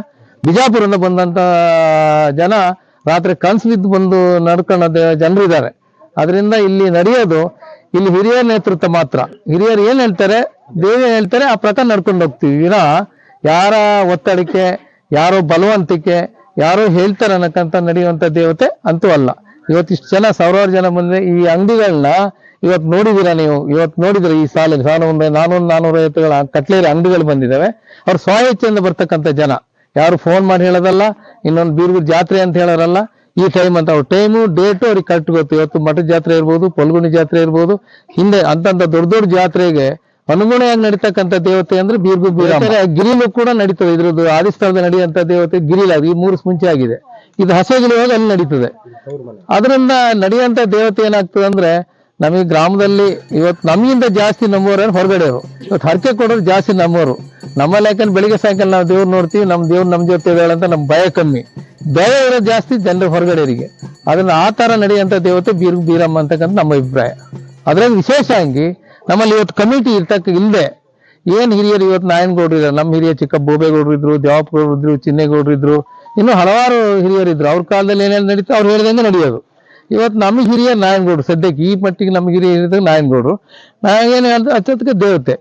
ಬಿಜಾಪುರದಿಂದ ಬಂದಂತ ಜನ ರಾತ್ರಿ ಕನಸು ಬಿದ್ದು ಬಂದು ನಡ್ಕೊಳ್ಳೋದು ಜನರಿದ್ದಾರೆ. ಅದರಿಂದ ಇಲ್ಲಿ ನಡೆಯೋದು, ಇಲ್ಲಿ ಹಿರಿಯರ ನೇತೃತ್ವ ಮಾತ್ರ. ಹಿರಿಯರು ಏನು ಹೇಳ್ತಾರೆ? ದೇವಿ ಹೇಳ್ತಾರೆ? ಆ ಪ್ರಕಾರ ನಡ್ಕೊಂಡು ಹೋಗ್ತೀವಿ. ವಿನ ಯಾರ ಒತ್ತಡಕ್ಕೆ, ಯಾರೋ ಬಲವಂತಿಕೆ ಯಾರೋ ಹೇಳ್ತಾರೆ ಅನ್ನಕ್ಕಂತ ನಡೆಯುವಂತ ದೇವತೆ ಅಂತೂ ಅಲ್ಲ. ಇವತ್ತಿಷ್ಟು ಜನ, ಸಾವಿರಾರು ಜನ ಬಂದ್ರೆ ಈ ಅಂಗಡಿಗಳನ್ನ ಇವತ್ತು ನೋಡಿದೀರಾ ನೀವು? ಇವತ್ತು ನೋಡಿದ್ರೆ ಈ ಸಾಲಿನ ಸಾಲ ಒಂದು ನಾನೂರು, ನಾನೂರ ಐವತ್ತುಗಳ ಕಟ್ಲೇರಿ ಅಂಗಡಿಗಳು ಬಂದಿದ್ದಾವೆ ಅವ್ರು ಸ್ವಾಯಚ್ಛೆಯಿಂದ ಬರ್ತಕ್ಕಂಥ ಜನ. ಯಾರು ಫೋನ್ ಮಾಡಿ ಹೇಳೋದಲ್ಲ, ಇನ್ನೊಂದು ಬೀರ್ಗುರ್ ಜಾತ್ರೆ ಅಂತ ಹೇಳೋರಲ್ಲ, ಈ ಟೈಮ್ ಅಂತ ಅವ್ರ ಟೈಮು ಡೇಟು ಅವ್ರಿಗೆ ಕರೆಕ್ಟ್ ಗೊತ್ತು. ಇವತ್ತು ಮಠದ ಜಾತ್ರೆ ಇರ್ಬೋದು, ಪಲ್ಗುಣಿ ಜಾತ್ರೆ ಇರ್ಬೋದು, ಹಿಂದೆ ಅಂತಂತ ದೊಡ್ಡ ದೊಡ್ಡ ಜಾತ್ರೆಗೆ ಅನುಗುಣವಾಗಿ ನಡೀತಕ್ಕಂಥ ದೇವತೆ ಅಂದ್ರೆ ಬೀರ್ಬು ಬೀರ ಗಿರಿಲು ಕೂಡ ನಡೀತದೆ. ಇದ್ರದ್ದು ಆದಿಸ್ಥಳದ ನಡೆಯುವಂತ ದೇವತೆ ಗಿರಿಲ, ಈ ಮೂರು ಮುಂಚೆ ಆಗಿದೆ. ಇದು ಹಸೆಗಿರುವಾಗ ಅಲ್ಲಿ ನಡೀತದೆ. ಅದರಿಂದ ನಡೆಯುವಂತ ದೇವತೆ ಏನಾಗ್ತದೆ ಅಂದ್ರೆ, ನಮಗೆ ಗ್ರಾಮದಲ್ಲಿ ಇವತ್ತು ನಮಗಿಂತ ಜಾಸ್ತಿ ನಂಬೋರು ಹೊರಗಡೆ ಇವತ್ತು ಹರಕೆ ಕೊಡೋರು ಜಾಸ್ತಿ ನಮ್ಮವರು ನಮ್ಮಲ್ಲಿ ಯಾಕಂದ್ರೆ ಬೆಳಿಗ್ಗೆ ಸಾಯಂಕಾಲ ನಾವು ದೇವ್ರು ನೋಡ್ತೀವಿ, ನಮ್ಮ ದೇವ್ರು ನಮ್ಮ ಜೊತೆ ಅಂತ ನಮ್ಮ ಭಯ ಕಮ್ಮಿ. ಭಯ ಇರೋದು ಜಾಸ್ತಿ ಜನರ ಹೊರಗಡೆಯವರಿಗೆ. ಅದನ್ನ ಆ ಥರ ನಡೆಯುವಂಥ ದೇವತೆ ಬೀರ್ ಬೀರಮ್ಮ ಅಂತಕ್ಕಂಥ ನಮ್ಮ ಅಭಿಪ್ರಾಯ. ಅದರಲ್ಲಿ ವಿಶೇಷ ಆಗಿ ನಮ್ಮಲ್ಲಿ ಇವತ್ತು ಕಮಿಟಿ ಇರ್ತಕ್ಕ ಇಲ್ಲದೆ ಏನ್ ಹಿರಿಯರು ಇವತ್ತು ನಾಯನಗೌಡರು ಇದ್ದಾರೆ ನಮ್ಮ ಹಿರಿಯ ಚಿಕ್ಕ ಬೋಬೇಗೌಡರು ಇದ್ರು, ದೇವಪ್ಪಗೌಡರು ಇದ್ರು, ಚಿನ್ನೇಗೌಡ್ರು ಇದ್ರು. ಇನ್ನು ಹಲವಾರು ಹಿರಿಯರು ಇದ್ರು. ಅವ್ರ ಕಾಲದಲ್ಲಿ ಏನೇನು ನಡೀತು ಅವ್ರು ಹೇಳ್ದಂಗೆ ನಡೆಯೋದು. ಇವತ್ತು ನಮ್ಮ ಹಿರಿಯ ನಾಯನಗೌಡರು ಸದ್ಯಕ್ಕೆ ಈ ಮಟ್ಟಿಗೆ ನಮ್ಗೆ ಹಿರಿಯ ಹಿರಿದಾಗ ನಾಯನಗೌಡರು ನಾವೇನು ಅತ್ಯಂತ ದೇವತೆ.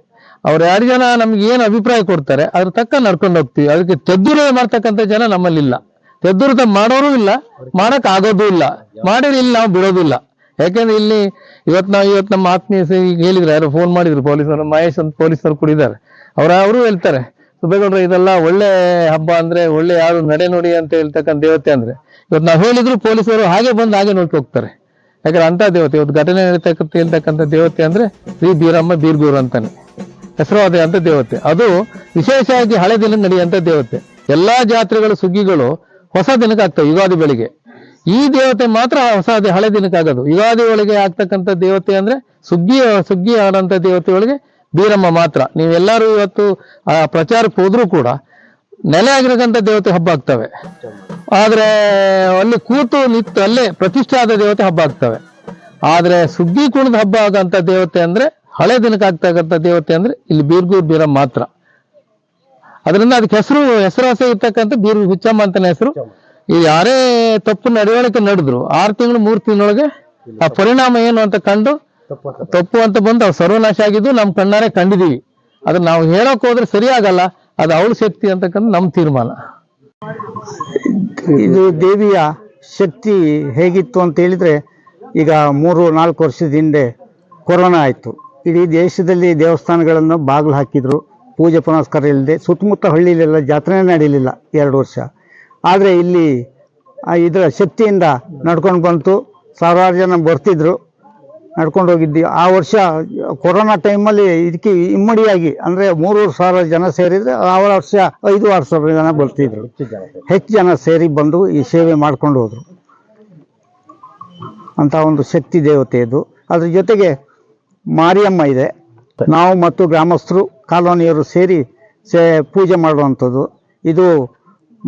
ಅವ್ರು ಯಾರು ಜನ ನಮ್ಗೆ ಏನು ಅಭಿಪ್ರಾಯ ಕೊಡ್ತಾರೆ, ಅದ್ರ ತಕ್ಕ ನಡ್ಕೊಂಡು ಹೋಗ್ತೀವಿ. ಅದಕ್ಕೆ ತೆದ್ದುರ ಮಾಡ್ತಕ್ಕಂಥ ಜನ ನಮ್ಮಲ್ಲಿ ಇಲ್ಲ ತದ್ದುರದ ಮಾಡೋರು ಇಲ್ಲ, ಮಾಡಕ್ ಆಗೋದು ಇಲ್ಲ. ಮಾಡಿರಿ ಇಲ್ಲಿ ನಾವು ಬಿಡೋದಿಲ್ಲ ಯಾಕೆಂದ್ರೆ ಇಲ್ಲಿ ಇವತ್ತು ನಾವು ಇವತ್ತು ನಮ್ಮ ಆತ್ಮೀಯ ಹೇಳಿದ್ರು, ಯಾರು ಫೋನ್ ಮಾಡಿದ್ರು, ಪೊಲೀಸರು, ಮಹೇಶ್ ಅಂತ ಪೊಲೀಸರು ಕೂಡ ಇದ್ದಾರೆ. ಅವ್ರ ಅವರು ಹೇಳ್ತಾರೆ ಸುಬೇಗೌಡ್ರೆ ಇದೆಲ್ಲ ಒಳ್ಳೆ ಹಬ್ಬ ಅಂದ್ರೆ, ಒಳ್ಳೆ ಯಾರು ನಡೆ ನೋಡಿ ಅಂತ ಹೇಳ್ತಕ್ಕಂಥ ದೇವತೆ ಅಂದ್ರೆ ಇವತ್ತು ನಾವು ಹೇಳಿದ್ರು ಪೊಲೀಸರು ಹಾಗೆ ಬಂದು ಹಾಗೆ ನೋಡ್ಕೊ ಹೋಗ್ತಾರೆ. ಯಾಕಂದ್ರೆ ಅಂತ ದೇವತೆ ಇವತ್ತು ಘಟನೆ ನಡೀತಕ್ಕಂಥ ಹೇಳ್ತಕ್ಕಂಥ ದೇವತೆ ಅಂದ್ರೆ ಶ್ರೀ ಬೀರಮ್ಮ ಬೀರ್ಗೂರು ಅಂತಾನೆ. ಹೆಸರಾದ ಅಂತ ದೇವತೆ. ಅದು ವಿಶೇಷವಾಗಿ ಹಳೆ ದಿನ ನಡೆಯುವಂತ ದೇವತೆ. ಎಲ್ಲಾ ಜಾತ್ರೆಗಳು, ಸುಗ್ಗಿಗಳು ಹೊಸ ದಿನಕ್ಕೆ ಆಗ್ತವೆ, ಯುಗಾದಿ ಬೆಳಿಗ್ಗೆ. ಈ ದೇವತೆ ಮಾತ್ರ ಹೊಸ ಹಳೆ ದಿನಕ್ಕಾಗೋದು ಯುಗಾದಿ ಒಳಗೆ ಆಗ್ತಕ್ಕಂಥ ದೇವತೆ ಅಂದ್ರೆ ಸುಗ್ಗಿ ಸುಗ್ಗಿ ಆಡಂತ ದೇವತೆ ಒಳಗೆ ಬೀರಮ್ಮ ಮಾತ್ರ. ನೀವೆಲ್ಲರೂ ಇವತ್ತು ಆ ಪ್ರಚಾರಕ್ಕೆ ಹೋದ್ರೂ ಕೂಡ ನೆಲೆ ಆಗಿರತಕ್ಕಂಥ ದೇವತೆ ಹಬ್ಬ ಆಗ್ತವೆ. ಆದ್ರೆ ಅಲ್ಲಿ ಕೂತು ನಿಂತು ಅಲ್ಲೇ ಪ್ರತಿಷ್ಠೆ ಆದ ದೇವತೆ ಹಬ್ಬ ಆಗ್ತವೆ. ಆದ್ರೆ ಸುಗ್ಗಿ ಕುಣದ ಹಬ್ಬ ಆಗಂತ ದೇವತೆ ಅಂದ್ರೆ ಹಳೆ ದಿನಕ್ಕೆ ಆಗ್ತಕ್ಕಂಥ ದೇವತೆ ಅಂದ್ರೆ ಇಲ್ಲಿ ಬೀರ್ಗೂ, ಬೀರಮ್ಮ ಮಾತ್ರ. ಅದರಿಂದ ಅದಕ್ಕೆ ಹೆಸರು ಹೆಸರುವಾಸಿ ಇರ್ತಕ್ಕಂಥ ಬೀರ್ಗು, ಹುಚ್ಚಮ್ಮ ಅಂತಾನೆ ಹೆಸರು. ಈ ಯಾರೇ ತಪ್ಪು ನಡವಳಿಕೆ ನಡೆದ್ರು ಆರು ತಿಂಗಳು ಮೂರು ತಿಂಗಳೊಳಗೆ ಆ ಪರಿಣಾಮ ಏನು ಅಂತ ಕಂಡು ತಪ್ಪು ಅಂತ. ಬಂದು ಅವ್ರು ಸರ್ವನಾಶ ಆಗಿದ್ದು ನಮ್ಮ ಕಣ್ಣಾರೆ ಕಂಡಿದೀವಿ. ಅದನ್ನ ನಾವು ಹೇಳಕ್ ಹೋದ್ರೆ ಸರಿಯಾಗಲ್ಲ ಅದು ಅವಳ ಶಕ್ತಿ ಅಂತಕ್ಕಂಥ ನಮ್ಮ ತೀರ್ಮಾನ. ಇದು ದೇವಿಯ ಶಕ್ತಿ ಹೇಗಿತ್ತು ಅಂತ ಹೇಳಿದ್ರೆ ಈಗ ಮೂರು ನಾಲ್ಕು ವರ್ಷದ ಹಿಂದೆ ಕೊರೋನಾ ಆಯಿತು. ಇಡೀ ದೇಶದಲ್ಲಿ ದೇವಸ್ಥಾನಗಳನ್ನು ಬಾಗಿಲು ಹಾಕಿದ್ರು ಪೂಜೆ ಪುನಸ್ಕಾರ ಇಲ್ಲದೆ ಸುತ್ತಮುತ್ತ ಹಳ್ಳಿಲೆಲ್ಲ ಜಾತ್ರೆ ನಡೀಲಿಲ್ಲ ಎರಡು ವರ್ಷ. ಆದರೆ ಇಲ್ಲಿ ಇದರ ಶಕ್ತಿಯಿಂದ ನಡ್ಕೊಂಡು ಬಂತು. ಸಾವಿರಾರು ಜನ ಬರ್ತಿದ್ರು, ನಡ್ಕೊಂಡು ಹೋಗಿದ್ವಿ. ಆ ವರ್ಷ ಕೊರೋನಾ ಟೈಮಲ್ಲಿ ಇದಕ್ಕೆ ಇಮ್ಮಡಿಯಾಗಿ, ಅಂದರೆ ಮೂರುವರೆ ಸಾವಿರ ಜನ ಸೇರಿದ್ರೆ ಆ ವರ್ಷ ಐದು ಆರು ಸಾವಿರ ಜನ ಬರ್ತಿದ್ರು. ಹೆಚ್ಚು ಜನ ಸೇರಿ ಬಂದು ಈ ಸೇವೆ ಮಾಡ್ಕೊಂಡು ಹೋದರು. ಅಂತ ಒಂದು ಶಕ್ತಿ ದೇವತೆ ಇದು. ಅದ್ರ ಜೊತೆಗೆ ಮಾರಿಯಮ್ಮ ಇದೆ. ನಾವು ಮತ್ತು ಗ್ರಾಮಸ್ಥರು, ಕಾಲೋನಿಯವರು ಸೇರಿ ಸೇ ಪೂಜೆ ಮಾಡುವಂಥದ್ದು. ಇದು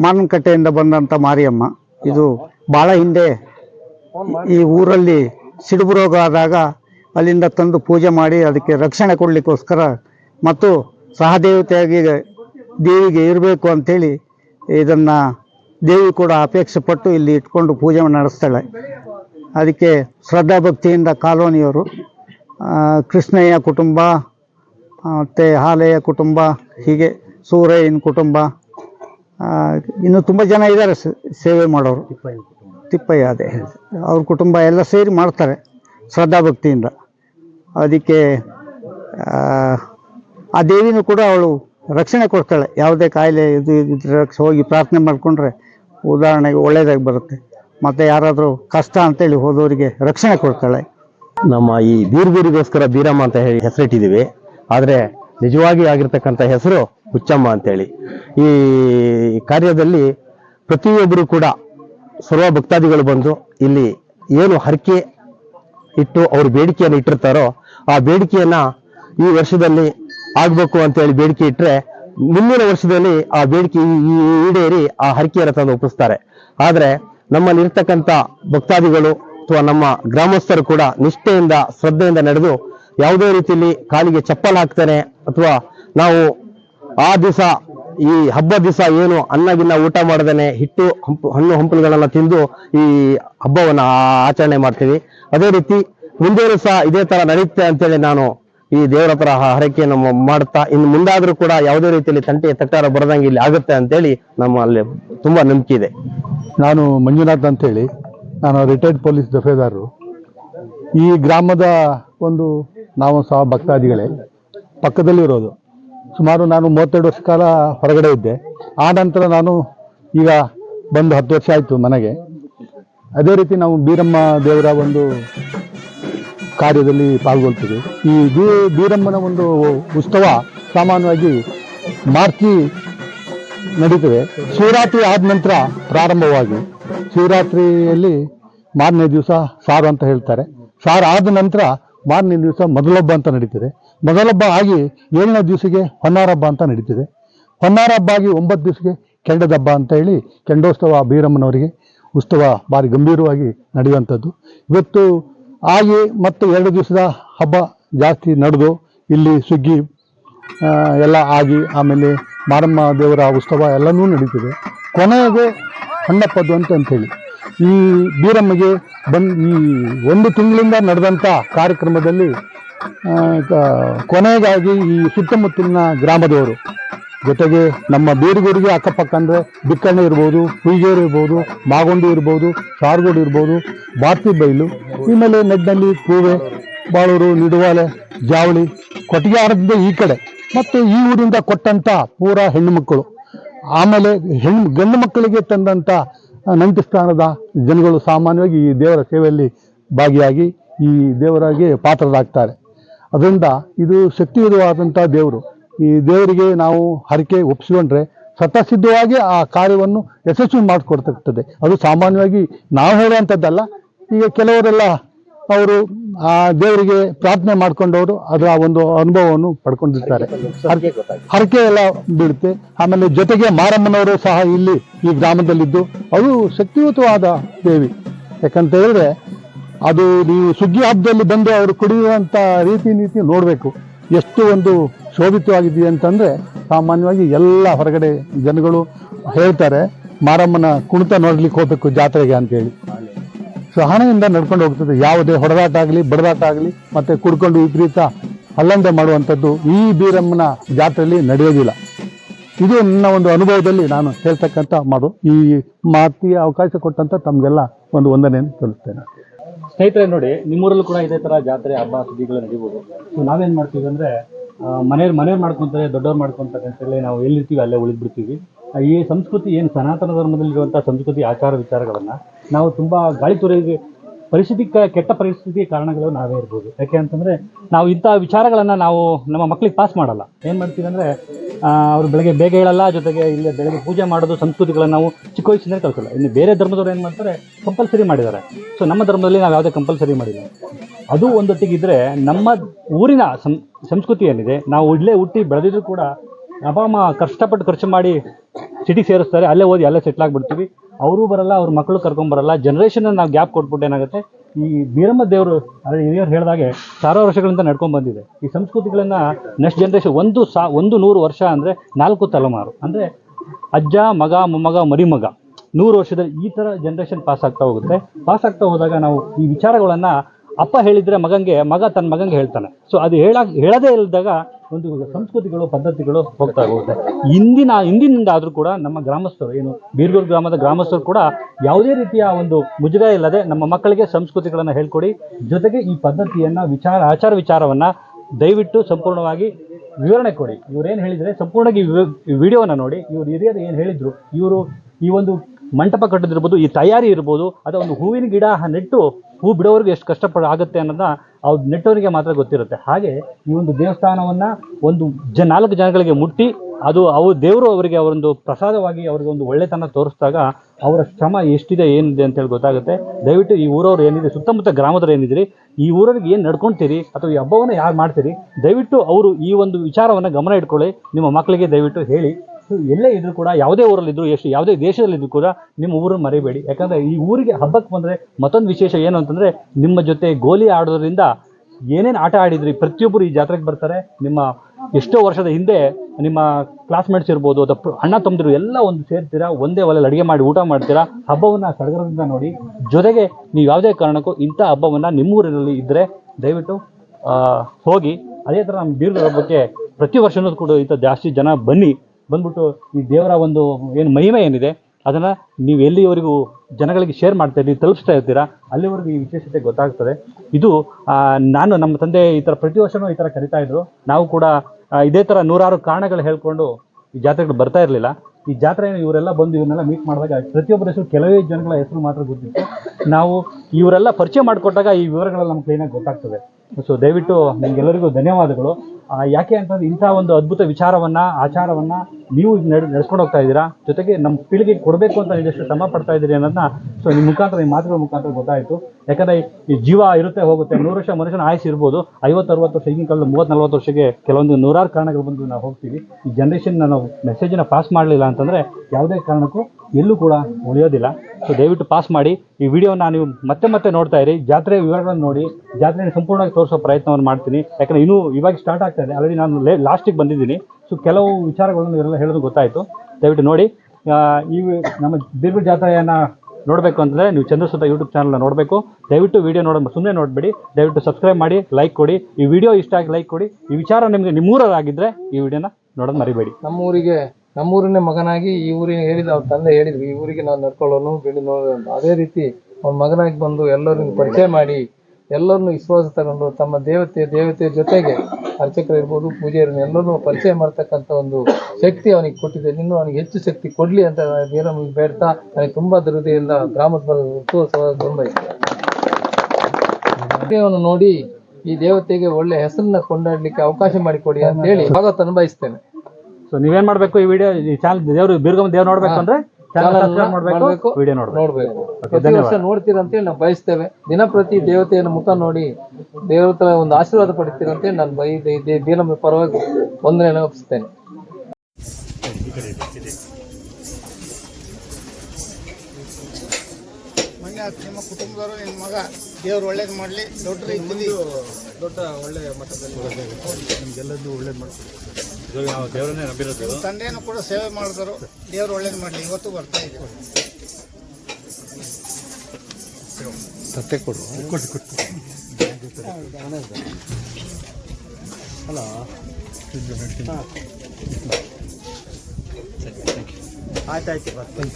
ಮಾನಕಟ್ಟೆಯಿಂದ ಬಂದಂತ ಮಾರಿಯಮ್ಮ. ಇದು ಬಹಳ ಹಿಂದೆ ಈ ಊರಲ್ಲಿ ಸಿಡುಬು ರೋಗ ಆದಾಗ ಅಲ್ಲಿಂದ ತಂದು ಪೂಜೆ ಮಾಡಿ ಅದಕ್ಕೆ ರಕ್ಷಣೆ ಕೊಡಲಿಕ್ಕೋಸ್ಕರ ಮತ್ತು ಸಹದೇವತೆಯಾಗಿ ದೇವಿಗೆ ಇರಬೇಕು ಅಂತೇಳಿ ಇದನ್ನು ದೇವಿ ಕೂಡ ಅಪೇಕ್ಷೆ ಪಟ್ಟು ಇಲ್ಲಿ ಇಟ್ಕೊಂಡು ಪೂಜೆ ನಡೆಸ್ತಾಳೆ. ಅದಕ್ಕೆ ಶ್ರದ್ಧಾ ಭಕ್ತಿಯಿಂದ ಕಾಲೋನಿಯವರು ಕೃಷ್ಣಯ್ಯ ಕುಟುಂಬ ಮತ್ತು ಹಾಲಯ್ಯ ಕುಟುಂಬ, ಹೀಗೆ ಸೂರಯ್ಯನ ಕುಟುಂಬ ಇನ್ನು ತುಂಬ ಜನ ಇದ್ದಾರೆ ಸೇವೆ ಮಾಡೋರು. ತಿಪ್ಪಯ್ಯ ಅದೇ. ಅವ್ರ ಕುಟುಂಬ ಎಲ್ಲ ಸೇರಿ ಮಾಡ್ತಾರೆ ಶ್ರದ್ಧಾ ಭಕ್ತಿಯಿಂದ. ಅದಕ್ಕೆ ಆ, ಆ ದೇವಿನೂ ಕೂಡ ಅವಳು ರಕ್ಷಣೆ ಕೊಡ್ತಾಳೆ. ಯಾವುದೇ ಕಾಯಿಲೆ ಇದು ಇದ್ರೆ ರಕ್ಷ- ಹೋಗಿ ಪ್ರಾರ್ಥನೆ ಮಾಡಿಕೊಂಡ್ರೆ ಉದಾಹರಣೆಗೆ ಒಳ್ಳೆಯದಾಗಿ ಬರುತ್ತೆ. ಮತ್ತು ಯಾರಾದರೂ ಕಷ್ಟ ಅಂತೇಳಿ ಹೋದವರಿಗೆ ರಕ್ಷಣೆ ಕೊಡ್ತಾಳೆ. ನಮ್ಮ ಈ ಬೀರ್ಬೀರಿಗೋಸ್ಕರ ಬೀರಮ್ಮ ಅಂತ ಹೇಳಿ ಹೆಸರಿಟ್ಟಿದ್ದೀವಿ. ಆದರೆ ನಿಜವಾಗಿ ಆಗಿರ್ತಕ್ಕಂಥ ಹೆಸರು ಹುಚ್ಚಮ್ಮ ಅಂತೇಳಿ. ಈ ಕಾರ್ಯದಲ್ಲಿ ಪ್ರತಿಯೊಬ್ಬರು ಕೂಡ ಸರ್ವ ಭಕ್ತಾದಿಗಳು ಬಂದು ಇಲ್ಲಿ ಏನು ಹರಕೆ ಇಟ್ಟು ಅವ್ರ ಬೇಡಿಕೆಯನ್ನು ಇಟ್ಟಿರ್ತಾರೋ ಆ ಬೇಡಿಕೆಯನ್ನ ಈ ವರ್ಷದಲ್ಲಿ ಆಗ್ಬೇಕು ಅಂತ ಹೇಳಿ ಬೇಡಿಕೆ ಇಟ್ರೆ ಮುಂದಿನ ವರ್ಷದಲ್ಲಿ ಆ ಬೇಡಿಕೆ ಈಡೇರಿ ಆ ಹರಕೆಯನ್ನು ತಂದು ಒಪ್ಪಿಸ್ತಾರೆ. ಆದರೆ ನಮ್ಮಲ್ಲಿ ಇರ್ತಕ್ಕಂಥ ಭಕ್ತಾದಿಗಳು ಅಥವಾ ನಮ್ಮ ಗ್ರಾಮಸ್ಥರು ಕೂಡ ನಿಷ್ಠೆಯಿಂದ, ಶ್ರದ್ಧೆಯಿಂದ ನಡೆದು ಯಾವುದೇ ರೀತಿಯಲ್ಲಿ ಕಾಲಿಗೆ ಚಪ್ಪಲ್ ಹಾಕ್ತಾನೆ ಅಥವಾ ನಾವು ಆ ದಿವಸ, ಈ ಹಬ್ಬ ದಿವಸ ಏನು ಅನ್ನ ಗಿನ್ನ ಊಟ ಮಾಡದೇನೆ ಹಿಟ್ಟು ಹಂಪು, ಹಣ್ಣು ಹಂಪಲುಗಳನ್ನ ತಿಂದು ಈ ಹಬ್ಬವನ್ನ ಆಚರಣೆ ಮಾಡ್ತೀವಿ. ಅದೇ ರೀತಿ ಮುಂದೇನು ಸಹ ಇದೇ ತರ ನಡೆಯುತ್ತೆ ಅಂತೇಳಿ ನಾನು ಈ ದೇವರ ಹತ್ರ ಹರಕೆಯನ್ನು ಮಾಡ್ತಾ, ಇನ್ನು ಮುಂದಾದ್ರೂ ಕೂಡ ಯಾವುದೇ ರೀತಿಯಲ್ಲಿ ತಂಟೆ ತಕ್ಕಾರ ಬರದಂಗೆ ಇಲ್ಲಿ ಆಗುತ್ತೆ ಅಂತೇಳಿ ನಮ್ಮಲ್ಲಿ ತುಂಬಾ ನಂಬಿಕೆ ಇದೆ. ನಾನು ಮಂಜುನಾಥ್ ಅಂತೇಳಿ. ನಾನು ರಿಟೈರ್ಡ್ ಪೊಲೀಸ್ ದಫೇದಾರರು ಈ ಗ್ರಾಮದ ಒಂದು ನಾವು ಸಹ ಭಕ್ತಾದಿಗಳೇ, ಪಕ್ಕದಲ್ಲಿರೋದು. ಸುಮಾರು ನಾನು ಮೂವತ್ತೆರಡು ವರ್ಷ ಕಾಲ ಹೊರಗಡೆ ಇದ್ದೆ. ಆ ನಂತರ ನಾನು ಈಗ ಬಂದು ಹತ್ತು ವರ್ಷ ಆಯಿತು ಮನೆಗೆ. ಅದೇ ರೀತಿ ನಾವು ಬೀರಮ್ಮ ದೇವರ ಒಂದು ಕಾರ್ಯದಲ್ಲಿ ಪಾಲ್ಗೊಳ್ತೀವಿ ಈ ಬೀ, ಬೀರಮ್ಮನ ಒಂದು ಉತ್ಸವ ಸಾಮಾನ್ಯವಾಗಿ ಮಾರ್ಚಿ ನಡೀತದೆ. ಶಿವರಾತ್ರಿ ಆದ ನಂತರ ಪ್ರಾರಂಭವಾಗಿ. ಶಿವರಾತ್ರಿಯಲ್ಲಿ ಮಾರನೇ ದಿವಸ ಸಾರು ಅಂತ ಹೇಳ್ತಾರೆ. ಸಾರು ಆದ ನಂತರ ಮಾರನೇ ದಿವಸ ಮೊದಲೊಬ್ಬ ಅಂತ ನಡೀತದೆ. ಮೊದಲೊಬ್ಬ ಆಗಿ ಏಳನೇ ದಿವಸಕ್ಕೆ ಹೊನ್ನಾರ ಹಬ್ಬ ಅಂತ ನಡೀತಿದೆ. ಹೊನ್ನಾರ ಹಬ್ಬ ಆಗಿ ಒಂಬತ್ತು ದಿವಸಕ್ಕೆ ಕೆಂಡದ ಹಬ್ಬ ಅಂತ ಹೇಳಿ ಕೆಂಡೋತ್ಸವ ಬೀರಮ್ಮನವರಿಗೆ ಉತ್ಸವ ಭಾರಿ ಗಂಭೀರವಾಗಿ ನಡೆಯುವಂಥದ್ದು. ಇವತ್ತು ಆಗಿ ಮತ್ತು ಎರಡು ದಿವಸದ ಹಬ್ಬ ಜಾಸ್ತಿ ನಡೆದು ಇಲ್ಲಿ ಸುಗ್ಗಿ ಎಲ್ಲ ಆಗಿ ಆಮೇಲೆ ಮಾರಮ್ಮ ದೇವರ ಉತ್ಸವ ಎಲ್ಲನೂ ನಡೀತಿದೆ. ಕೊನೆಗೆ ಅಂತ ಅಂತೇಳಿ ಈ ಬೀರಮ್ಮಗೆ ಬಂದು ಈ ಒಂದು ತಿಂಗಳಿಂದ ನಡೆದಂಥ ಕಾರ್ಯಕ್ರಮದಲ್ಲಿ ಕೊನೆಗಾಗಿ ಈ ಸುತ್ತಮುತ್ತಲಿನ ಗ್ರಾಮದವರು, ಜೊತೆಗೆ ನಮ್ಮ ಬೀರುಗೂರಿಗೆ ಅಕ್ಕಪಕ್ಕ ಅಂದರೆ ಬಿಕ್ಕಣ್ಣ ಇರ್ಬೋದು, ಹುಯಿಗೇರು ಇರ್ಬೋದು, ಮಾಗೊಂಡಿ ಇರ್ಬೋದು, ಶಾರ್ಗೋಡು ಇರ್ಬೋದು ಬಾತಿ ಬೈಲು ಆಮೇಲೆ ನೆಡ್ನಲ್ಲಿ ಕೂವೆ, ಬಾಳೂರು, ನಿಡುವಾಲೆ, ಜಾವಳಿ ಕೊಟ್ಟಿಗೆ ಆರದಿಂದ ಈ ಕಡೆ. ಮತ್ತು ಈ ಊರಿಂದ ಕೊಟ್ಟಂಥ ಪೂರ ಹೆಣ್ಣು ಮಕ್ಕಳು. ಆಮೇಲೆ ಹೆಣ್ಣು, ಗಂಡು ಮಕ್ಕಳಿಗೆ ತಂದಂಥ ನಂಟು ಸ್ಥಾನದ ಜನಗಳು ಸಾಮಾನ್ಯವಾಗಿ ಈ ದೇವರ ಸೇವೆಯಲ್ಲಿ ಭಾಗಿಯಾಗಿ ಈ ದೇವರಾಗಿ ಪಾತ್ರರಾಗ್ತಾರೆ. ಅದರಿಂದ ಇದು ಶಕ್ತಿಯುತವಾದಂಥ ದೇವರು. ಈ ದೇವರಿಗೆ ನಾವು ಹರಕೆ ಒಪ್ಪಿಸ್ಕೊಂಡ್ರೆ ಸ್ವತಃಸಿದ್ಧವಾಗಿ ಆ ಕಾರ್ಯವನ್ನು ಯಶಸ್ವಿ ಮಾಡಿಕೊಡ್ತಕ್ಕಂಥದ್ದು. ಅದು ಸಾಮಾನ್ಯವಾಗಿ ನಾವು ಹೇಳುವಂಥದ್ದಲ್ಲ. ಈಗ ಕೆಲವರೆಲ್ಲ ಅವರು ಆ ದೇವರಿಗೆ ಪ್ರಾರ್ಥನೆ ಮಾಡ್ಕೊಂಡವರು ಅದರ ಒಂದು ಅನುಭವವನ್ನು ಪಡ್ಕೊಂಡಿರ್ತಾರೆ. ಹರಕೆ ಹರಕೆ ಎಲ್ಲ ಬೀಳುತ್ತೆ. ಆಮೇಲೆ ಜೊತೆಗೆ ಮಾರಮ್ಮನವರು ಸಹ ಇಲ್ಲಿ ಈ ಗ್ರಾಮದಲ್ಲಿದ್ದು. ಅದು ಶಕ್ತಿಯುತವಾದ ದೇವಿ. ಯಾಕಂತ ಹೇಳಿದ್ರೆ ಅದು ನೀವು ಸುಗ್ಗಿ ಹಬ್ಬದಲ್ಲಿ ಬಂದು ಅವರು ಕುಡಿಯುವಂಥ ರೀತಿ ನೀತಿ ನೋಡಬೇಕು. ಎಷ್ಟು ಒಂದು ಶೋಭಿತವಾಗಿದೆಯಾ ಅಂತಂದ್ರೆ ಸಾಮಾನ್ಯವಾಗಿ ಎಲ್ಲ ಹೊರಗಡೆ ಜನಗಳು ಹೇಳ್ತಾರೆ, ಮಾರಮ್ಮನ ಕುಣಿತ ನೋಡ್ಲಿಕ್ಕೆ ಹೋಗ್ಬೇಕು ಜಾತ್ರೆಗೆ ಅಂತೇಳಿ. ಸಹನೆಯಿಂದ ನಡ್ಕೊಂಡು ಹೋಗ್ತದೆ. ಯಾವುದೇ ಹೊಡೆದಾಟ ಆಗಲಿ, ಬಡದಾಟ ಆಗಲಿ, ಮತ್ತೆ ಕುಡ್ಕೊಂಡು ವಿಪರೀತ ಹಲ್ಲಂದೆ ಮಾಡುವಂಥದ್ದು ಈ ಬೀರಮ್ಮನ ಜಾತ್ರೆಯಲ್ಲಿ ನಡೆಯೋದಿಲ್ಲ. ಇದು ನನ್ನ ಒಂದು ಅನುಭವದಲ್ಲಿ ನಾನು ಹೇಳ್ತಕ್ಕಂಥ ಮಾಡು ಈ ಮಾತಿಗೆ ಅವಕಾಶ ಕೊಟ್ಟಂತ ತಮಗೆಲ್ಲ ಒಂದು ವಂದನೆಯನ್ನು ಸಲ್ಲಿಸ್ತೇನೆ. ಸ್ನೇಹಿತರೆ, ನೋಡಿ, ನಿಮ್ಮೂರಲ್ಲೂ ಕೂಡ ಇದೇ ತರ ಜಾತ್ರೆ, ಹಬ್ಬ, ಸುದ್ದಿಗಳು ನಡೀಬೋದು. ಸೊ, ನಾವೇನ್ ಮಾಡ್ತೀವಿ ಅಂದ್ರೆ ಮನೆಯವ್ರು ಮನೆಯವ್ರು ಮಾಡ್ಕೊಂತಾರೆ, ದೊಡ್ಡವ್ರು ಮಾಡ್ಕೊಂತಾರೆ ಅಂತೇಳಿ ನಾವು ಎಲ್ಲಿರ್ತೀವಿ, ಅಲ್ಲೇ ಉಳಿದ್ಬಿಡ್ತೀವಿ. ಈ ಸಂಸ್ಕೃತಿ ಏನು ಸನಾತನ ಧರ್ಮದಲ್ಲಿರುವಂಥ ಸಂಸ್ಕೃತಿ, ಆಚಾರ ವಿಚಾರಗಳನ್ನ ನಾವು ತುಂಬಾ ಗಾಳಿ ತುರಿಗೆ ಪರಿಸ್ಥಿತಿ ಕೆಟ್ಟ ಪರಿಸ್ಥಿತಿ ಕಾರಣಗಳು ನಾವೇ ಇರ್ಬೋದು. ಯಾಕೆ ಅಂತಂದ್ರೆ ನಾವು ಇಂಥ ವಿಚಾರಗಳನ್ನು ನಾವು ನಮ್ಮ ಮಕ್ಕಳಿಗೆ ಪಾಸ್ ಮಾಡಲ್ಲ. ಏನು ಮಾಡ್ತೀವಿ ಅಂದ್ರೆ ಅವರು ಬೆಳಗ್ಗೆ ಬೇಗ ಹೇಳಲ್ಲ, ಜೊತೆಗೆ ಇಲ್ಲಿ ಬೆಳಗ್ಗೆ ಪೂಜೆ ಮಾಡೋದು, ಸಂಸ್ಕೃತಿಗಳನ್ನು ನಾವು ಚಿಕ್ಕ ವಯಸ್ಸಿಂದ ಕಲಿಸಲ್ಲ. ಇನ್ನು ಬೇರೆ ಧರ್ಮದವ್ರು ಏನು ಮಾಡ್ತಾರೆ ಕಂಪಲ್ಸರಿ ಮಾಡಿದ್ದಾರೆ. ಸೊ ನಮ್ಮ ಧರ್ಮದಲ್ಲಿ ನಾವು ಯಾವುದೇ ಕಂಪಲ್ಸರಿ ಮಾಡಿಲ್ಲ. ಅದು ಒಂದೊಟ್ಟಿಗಿದ್ರೆ ನಮ್ಮ ಊರಿನ ಸಂಸ್ಕೃತಿ ಏನಿದೆ ನಾವು ಇಲ್ಲೇ ಹುಟ್ಟಿ ಬೆಳೆದಿದ್ರು ಕೂಡ, ಅಪ್ಪ, ಅಮ್ಮ ಕಷ್ಟಪಟ್ಟು ಖರ್ಚು ಮಾಡಿ ಸಿಟಿ ಸೇರಿಸ್ತಾರೆ. ಅಲ್ಲೇ ಓದಿ, ಅಲ್ಲೇ ಸೆಟ್ಲ್ ಆಗಿಬಿಡ್ತೀವಿ. ಅವರು ಬರಲ್ಲ, ಅವ್ರ ಮಕ್ಕಳು ಕರ್ಕೊಂಬರಲ್ಲ ಜನ್ರೇಷನ್ ನಾವು ಗ್ಯಾಪ್ ಕೊಟ್ಬಿಟ್ಟು ಏನಾಗುತ್ತೆ, ಈ ಬೀರಮ್ಮ ದೇವರು, ಅದೇ ಹಿರಿಯರು ಹೇಳಿದಾಗೆ ಸಾವಿರಾರು ವರ್ಷಗಳಿಂದ ನಡ್ಕೊಂಡ್ ಬಂದಿದೆ. ಈ ಸಂಸ್ಕೃತಿಗಳನ್ನ ನೆಕ್ಸ್ಟ್ ಜನ್ರೇಷನ್ ಒಂದು ಸಾ, ಒಂದು ನೂರು ವರ್ಷ ಅಂದ್ರೆ ನಾಲ್ಕು ತಲೆಮಾರು. ಅಂದ್ರೆ ಅಜ್ಜ, ಮಗ, ಮೊಮ್ಮಗ, ಮರಿಮಗ. ನೂರು ವರ್ಷದಲ್ಲಿ ಈ ತರ ಜನರೇಷನ್ ಪಾಸ್ ಆಗ್ತಾ ಹೋಗುತ್ತೆ. ಪಾಸ್ ಆಗ್ತಾ ಹೋದಾಗ ನಾವು ಈ ವಿಚಾರಗಳನ್ನ ಅಪ್ಪ ಹೇಳಿದ್ರೆ ಮಗಂಗೆ, ಮಗ ತನ್ನ ಮಗಂಗೆ ಹೇಳ್ತಾನೆ. ಸೊ ಅದು ಹೇಳ, ಹೇಳದೇ ಇಲ್ಲದಾಗ ಒಂದು ಸಂಸ್ಕೃತಿಗಳು, ಪದ್ಧತಿಗಳು ಹೋಗ್ತಾ ಹೋಗುತ್ತೆ. ಇಂದಿನ ಇಂದಿನಿಂದ ಆದರೂ ಕೂಡ ನಮ್ಮ ಗ್ರಾಮಸ್ಥರು, ಏನು ಬೀರ್ಗೂರು ಗ್ರಾಮದ ಗ್ರಾಮಸ್ಥರು ಕೂಡ ಯಾವುದೇ ರೀತಿಯ ಒಂದು ಮುಜುಗ ಇಲ್ಲದೆ ನಮ್ಮ ಮಕ್ಕಳಿಗೆ ಸಂಸ್ಕೃತಿಗಳನ್ನು ಹೇಳ್ಕೊಡಿ. ಜೊತೆಗೆ ಈ ಪದ್ಧತಿಯನ್ನು ವಿಚಾರ, ಆಚಾರ ವಿಚಾರವನ್ನು ದಯವಿಟ್ಟು ಸಂಪೂರ್ಣವಾಗಿ ವಿವರಣೆ ಕೊಡಿ. ಇವ್ರು ಏನು ಹೇಳಿದ್ರೆ ಸಂಪೂರ್ಣವಾಗಿ ವಿಡಿಯೋವನ್ನು ನೋಡಿ. ಇವರು ಹಿರಿಯರು ಏನು ಹೇಳಿದರು? ಇವರು ಈ ಒಂದು ಮಂಟಪ ಕಟ್ಟದಿರ್ಬೋದು ಈ ತಯಾರಿ ಇರ್ಬೋದು, ಅಥವಾ ಒಂದು ಹೂವಿನ ಗಿಡ ನೆಟ್ಟು ಹೂ ಬಿಡೋರಿಗೆ ಎಷ್ಟು ಕಷ್ಟಪಡ ಆಗುತ್ತೆ ಅನ್ನೋದನ್ನ ಅವ್ರು ನೆಟ್ಟವರಿಗೆ ಮಾತ್ರ ಗೊತ್ತಿರುತ್ತೆ. ಹಾಗೆ ಈ ಒಂದು ದೇವಸ್ಥಾನವನ್ನ ಒಂದು ಜ ನಾಲ್ಕು ಜನಗಳಿಗೆ ಮುಟ್ಟಿ, ಅದು ಅವು ದೇವರು ಅವರಿಗೆ ಅವರೊಂದು ಪ್ರಸಾದವಾಗಿ ಅವ್ರಿಗೆ ಒಂದು ಒಳ್ಳೆತನ ತೋರಿಸಿದಾಗ ಅವರ ಶ್ರಮ ಎಷ್ಟಿದೆ, ಏನಿದೆ ಅಂತ ಹೇಳಿ ಗೊತ್ತಾಗುತ್ತೆ. ದಯವಿಟ್ಟು ಈ ಊರವ್ರು ಏನಿದೆ, ಸುತ್ತಮುತ್ತ ಗ್ರಾಮದವ್ರು ಏನಿದ್ರಿ ಈ ಊರವ್ರಿಗೆ ಏನು ನಡ್ಕೊಂತೀರಿ, ಅಥವಾ ಈ ಹಬ್ಬವನ್ನು ಯಾರು ಮಾಡ್ತೀರಿ, ದಯವಿಟ್ಟು ಅವರು ಈ ಒಂದು ವಿಚಾರವನ್ನು ಗಮನ ಇಟ್ಕೊಳ್ಳಿ, ನಿಮ್ಮ ಮಕ್ಕಳಿಗೆ ದಯವಿಟ್ಟು ಹೇಳಿ. ಎಲ್ಲೇ ಇದ್ರು ಕೂಡ, ಯಾವುದೇ ಊರಲ್ಲಿದ್ರು ಎಷ್ಟು, ಯಾವುದೇ ದೇಶದಲ್ಲಿದ್ರು ಕೂಡ ನಿಮ್ಮ ಊರನ್ನು ಮರಿಬೇಡಿ. ಯಾಕಂದ್ರೆ ಈ ಊರಿಗೆ ಹಬ್ಬಕ್ಕೆ ಬಂದರೆ ಮತ್ತೊಂದು ವಿಶೇಷ ಏನು ಅಂತಂದ್ರೆ, ನಿಮ್ಮ ಜೊತೆ ಗೋಲಿ ಆಡೋದ್ರಿಂದ ಏನೇನು ಆಟ ಆಡಿದ್ರಿ, ಪ್ರತಿಯೊಬ್ಬರು ಈ ಜಾತ್ರೆಗೆ ಬರ್ತಾರೆ. ನಿಮ್ಮ ಎಷ್ಟೋ ವರ್ಷದ ಹಿಂದೆ ನಿಮ್ಮ ಕ್ಲಾಸ್ಮೇಟ್ಸ್ ಇರ್ಬೋದು, ಅಥವಾ ಅಣ್ಣ ತಮ್ಮದಿರು ಎಲ್ಲ ಒಂದು ಸೇರ್ತೀರಾ, ಒಂದೇ ಒಲೆಯಲ್ಲಿ ಅಡುಗೆ ಮಾಡಿ ಊಟ ಮಾಡ್ತೀರಾ, ಹಬ್ಬವನ್ನು ಸಡಗರದಿಂದ ನೋಡಿ. ಜೊತೆಗೆ ನೀವು ಯಾವುದೇ ಕಾರಣಕ್ಕೂ ಇಂಥ ಹಬ್ಬವನ್ನು ನಿಮ್ಮೂರಿನಲ್ಲಿ ಇದ್ದರೆ ದಯವಿಟ್ಟು ಹೋಗಿ. ಅದೇ ಥರ ನಮ್ಮ ಬೀರ್ಗಳ ಹಬ್ಬಕ್ಕೆ ಪ್ರತಿ ವರ್ಷನೂ ಕೂಡ ಇಂಥ ಜಾಸ್ತಿ ಜನ ಬನ್ನಿ. ಬಂದ್ಬಿಟ್ಟು ಈ ದೇವರ ಒಂದು ಏನು ಮಹಿಮೆ ಏನಿದೆ, ಅದನ್ನು ನೀವು ಎಲ್ಲಿವರೆಗೂ ಜನಗಳಿಗೆ ಶೇರ್ ಮಾಡ್ತಾ ಇರ್ತೀವಿ ತಲುಪಿಸ್ತಾ ಇರ್ತೀರಾ, ಅಲ್ಲಿವರೆಗೂ ಈ ವಿಶೇಷತೆ ಗೊತ್ತಾಗ್ತದೆ. ಇದು ನಾನು ನಮ್ಮ ತಂದೆ ಈ ಥರ ಪ್ರತಿ ವರ್ಷನೂ ಈ ಥರ ಕರಿತಾ ಇದ್ದರು ನಾವು ಕೂಡ ಇದೇ ಥರ ನೂರಾರು ಕಾರಣಗಳು ಹೇಳ್ಕೊಂಡು ಈ ಜಾತ್ರೆಗಳು ಬರ್ತಾ ಇರಲಿಲ್ಲ. ಈ ಜಾತ್ರೆ ಇವರೆಲ್ಲ ಬಂದು ಇವನ್ನೆಲ್ಲ ಮೀಟ್ ಮಾಡಿದಾಗ ಪ್ರತಿಯೊಬ್ಬರ ಹೆಸರು, ಕೆಲವೇ ಜನಗಳ ಹೆಸರು ಮಾತ್ರ ಗೊತ್ತಿತ್ತು ನಾವು ಇವರೆಲ್ಲ ಪರಿಚಯ ಮಾಡಿಕೊಟ್ಟಾಗ ಈ ವಿವರಗಳೆಲ್ಲ ನಮ್ಗೆ ಕ್ಲೀನಾಗಿ ಗೊತ್ತಾಗ್ತದೆ. ಸೊ ದಯವಿಟ್ಟು ನಿಮಗೆಲ್ಲರಿಗೂ ಧನ್ಯವಾದಗಳು. ಯಾಕೆ ಅಂತಂದ್ರೆ ಇಂಥ ಒಂದು ಅದ್ಭುತ ವಿಚಾರವನ್ನ, ಆಚಾರವನ್ನ ನೀವು ನಡೆ, ನಡ್ಸ್ಕೊಂಡು ಹೋಗ್ತಾ ಇದ್ದೀರಾ? ಜೊತೆಗೆ ನಮ್ಮ ಪೀಳಿಗೆಗೆ ಕೊಡಬೇಕು ಅಂತ ಎಷ್ಟು ಶ್ರಮ ಪಡ್ತಾ ಇದ್ದೀರಿ ಅನ್ನೋದನ್ನ ಸೊ ನಿಮ್ಮ ಮುಖಾಂತರ, ನಿಮ್ಮ ಮಾತುಗಳ ಮುಖಾಂತರ ಗೊತ್ತಾಯಿತು. ಯಾಕಂದ್ರೆ ಈ ಜೀವ ಇರುತ್ತೆ, ಹೋಗುತ್ತೆ. ನೂರು ವರ್ಷ ಮನುಷ್ಯನ ಆಯಸ್ಸು ಇರ್ಬೋದು. ಐವತ್ತು ಅರವತ್ತು ವರ್ಷ, ಈಗಿನ ಕಾಲದ ಮೂವತ್ತು ನಲ್ವತ್ತು ವರ್ಷಕ್ಕೆ ಕೆಲವೊಂದು ನೂರಾರು ಕಾರಣಗಳು ಬಂದು ನಾವು ಹೋಗ್ತೀವಿ. ಈ ಜನ್ರೇಷನ್ ನಾವು ಮೆಸೇಜನ್ನ ಪಾಸ್ ಮಾಡಲಿಲ್ಲ ಅಂತಂದ್ರೆ ಯಾವುದೇ ಕಾರಣಕ್ಕೂ ಎಲ್ಲೂ ಕೂಡ ಉಳಿಯೋದಿಲ್ಲ. ಸೊ ದಯವಿಟ್ಟು ಪಾಸ್ ಮಾಡಿ. ಈ ವಿಡಿಯೋನ ನೀವು ಮತ್ತೆ ಮತ್ತೆ ನೋಡ್ತಾ ಇರಿ. ಜಾತ್ರೆ ವಿವರಗಳನ್ನು ನೋಡಿ. ಜಾತ್ರೆಯನ್ನು ಸಂಪೂರ್ಣವಾಗಿ ತೋರಿಸೋ ಪ್ರಯತ್ನವನ್ನು ಮಾಡ್ತೀನಿ. ಯಾಕಂದರೆ ಇನ್ನೂ ಇವಾಗ ಸ್ಟಾರ್ಟ್ ಆಗ್ತಾ ಇದೆ. ಆಲ್ರೆಡಿ ನಾನು ಲೇ ಲಾಸ್ಟಿಗೆ ಬಂದಿದ್ದೀನಿ. ಸೊ ಕೆಲವು ವಿಚಾರಗಳನ್ನು ಇವರೆಲ್ಲ ಹೇಳೋದು ಗೊತ್ತಾಯಿತು. ದಯವಿಟ್ಟು ನೋಡಿ. ಈ ನಮ್ಮ ದೀರ್ಘ ಜಾತ್ರೆಯನ್ನು ನೋಡಬೇಕು ಅಂತಂದರೆ ನೀವು ಚಂದ್ರಸುತ ಯೂಟ್ಯೂಬ್ ಚಾನಲ್ನ ನೋಡಬೇಕು. ದಯವಿಟ್ಟು ವಿಡಿಯೋ ನೋಡ ಸುಮ್ಮನೆ ನೋಡಬೇಡಿ. ದಯವಿಟ್ಟು ಸಬ್ಸ್ಕ್ರೈಬ್ ಮಾಡಿ ಲೈಕ್ ಕೊಡಿ. ಈ ವಿಡಿಯೋ ಇಷ್ಟ ಆಗಿ ಲೈಕ್ ಕೊಡಿ. ಈ ವಿಚಾರ ನಿಮಗೆ ನಿಮ್ಮೂರಾಗಿದ್ದರೆ ಈ ವಿಡಿಯೋನ ನೋಡೋದು ಮರಿಬೇಡಿ. ನಮ್ಮೂರಿಗೆ ನಮ್ಮೂರಿನ ಮಗನಾಗಿ ಈ ಊರಿಗೆ ಹೇಳಿದ ಅವ್ರ ತಂದೆ ಹೇಳಿದ್ರು, ಈ ಊರಿಗೆ ನಾವು ನಡ್ಕೊಳ್ಳೋನು ಬೆಳಿ ಅಂತ. ಅದೇ ರೀತಿ ಅವ್ನ ಮಗನಾಗಿ ಬಂದು ಎಲ್ಲರನ್ನು ಪರಿಚಯ ಮಾಡಿ, ಎಲ್ಲರನ್ನು ವಿಶ್ವಾಸ ತಗೊಂಡು ತಮ್ಮ ದೇವತೆ, ದೇವತೆಯ ಜೊತೆಗೆ ಅರ್ಚಕರು ಇರ್ಬೋದು ಪೂಜೆಯರನ್ನು ಎಲ್ಲರನ್ನೂ ಪರಿಚಯ ಮಾಡ್ತಕ್ಕಂಥ ಒಂದು ಶಕ್ತಿ ಅವನಿಗೆ ಕೊಟ್ಟಿದೆ. ಇನ್ನು ಅವನಿಗೆ ಹೆಚ್ಚು ಶಕ್ತಿ ಕೊಡ್ಲಿ ಅಂತ ಬೇರೆ ಬೇಡ್ತಾ, ನನಗೆ ತುಂಬಾ ಹೃದಯದಿಂದ ಗ್ರಾಮದ ವಿಡಿಯೋವನ್ನು ನೋಡಿ ಈ ದೇವತೆಗೆ ಒಳ್ಳೆ ಹೆಸರನ್ನ ಕೊಂಡಾಡ್ಲಿಕ್ಕೆ ಅವಕಾಶ ಮಾಡಿಕೊಡಿ ಅಂತ ಹೇಳಿ ಸ್ವಾಗತ ಅನುಭವಿಸ್ತೇನೆ ಸೊ ನೀವೇನ್ ಮಾಡ್ಬೇಕು ಈ ವಿಡಿಯೋ ಈ ಚಾನಲ್ ದೇವರು ಬೀರ್ಗಮ್ಮ ದೇವ್ರು ನೋಡ್ಬೇಕು ಅಂದ್ರೆ ಮಾಡಬೇಕು ವಿಡಿಯೋ ನೋಡ್ಬೇಕು. ನೋಡ್ಬೇಕು. ಪ್ರತಿ ವರ್ಷ ನೋಡ್ತೀರ ಅಂತೇಳಿ ನಾವು ಬಯಸ್ತೇವೆ. ದಿನಪ್ರತಿ ದೇವತೆಯನ್ನು ಮುಖ ನೋಡಿ ದೇವರ ಒಂದು ಆಶೀರ್ವಾದ ಪಡಿತೀರ ಅಂತೇಳಿ ನಾನು ಬೈ ದಿನ ಪರವಾಗಿ ವಂದನೆ ನೆನಪಿಸ್ತೇನೆ ನಿಮ್ಮ ಕುಟುಂಬದವರು ನಿಮ್ಮ ಮಗ ದೇವ್ರು ಒಳ್ಳೇದು ಮಾಡಲಿ ದೊಡ್ಡ ರೀತಿಯಲ್ಲಿ ದೊಡ್ಡ ಒಳ್ಳೆ ಮಟ್ಟದಲ್ಲಿ ತಂದೆಯನ್ನು ಕೂಡ ಸೇವೆ ಮಾಡಿದ್ರು. ದೇವ್ರು ಒಳ್ಳೇದು ಮಾಡಲಿ ಇವತ್ತು ಬರ್ತಾ ಇದೆ. ಆಯ್ತಾಯ್ತು ಬರ್ತೀನಿ.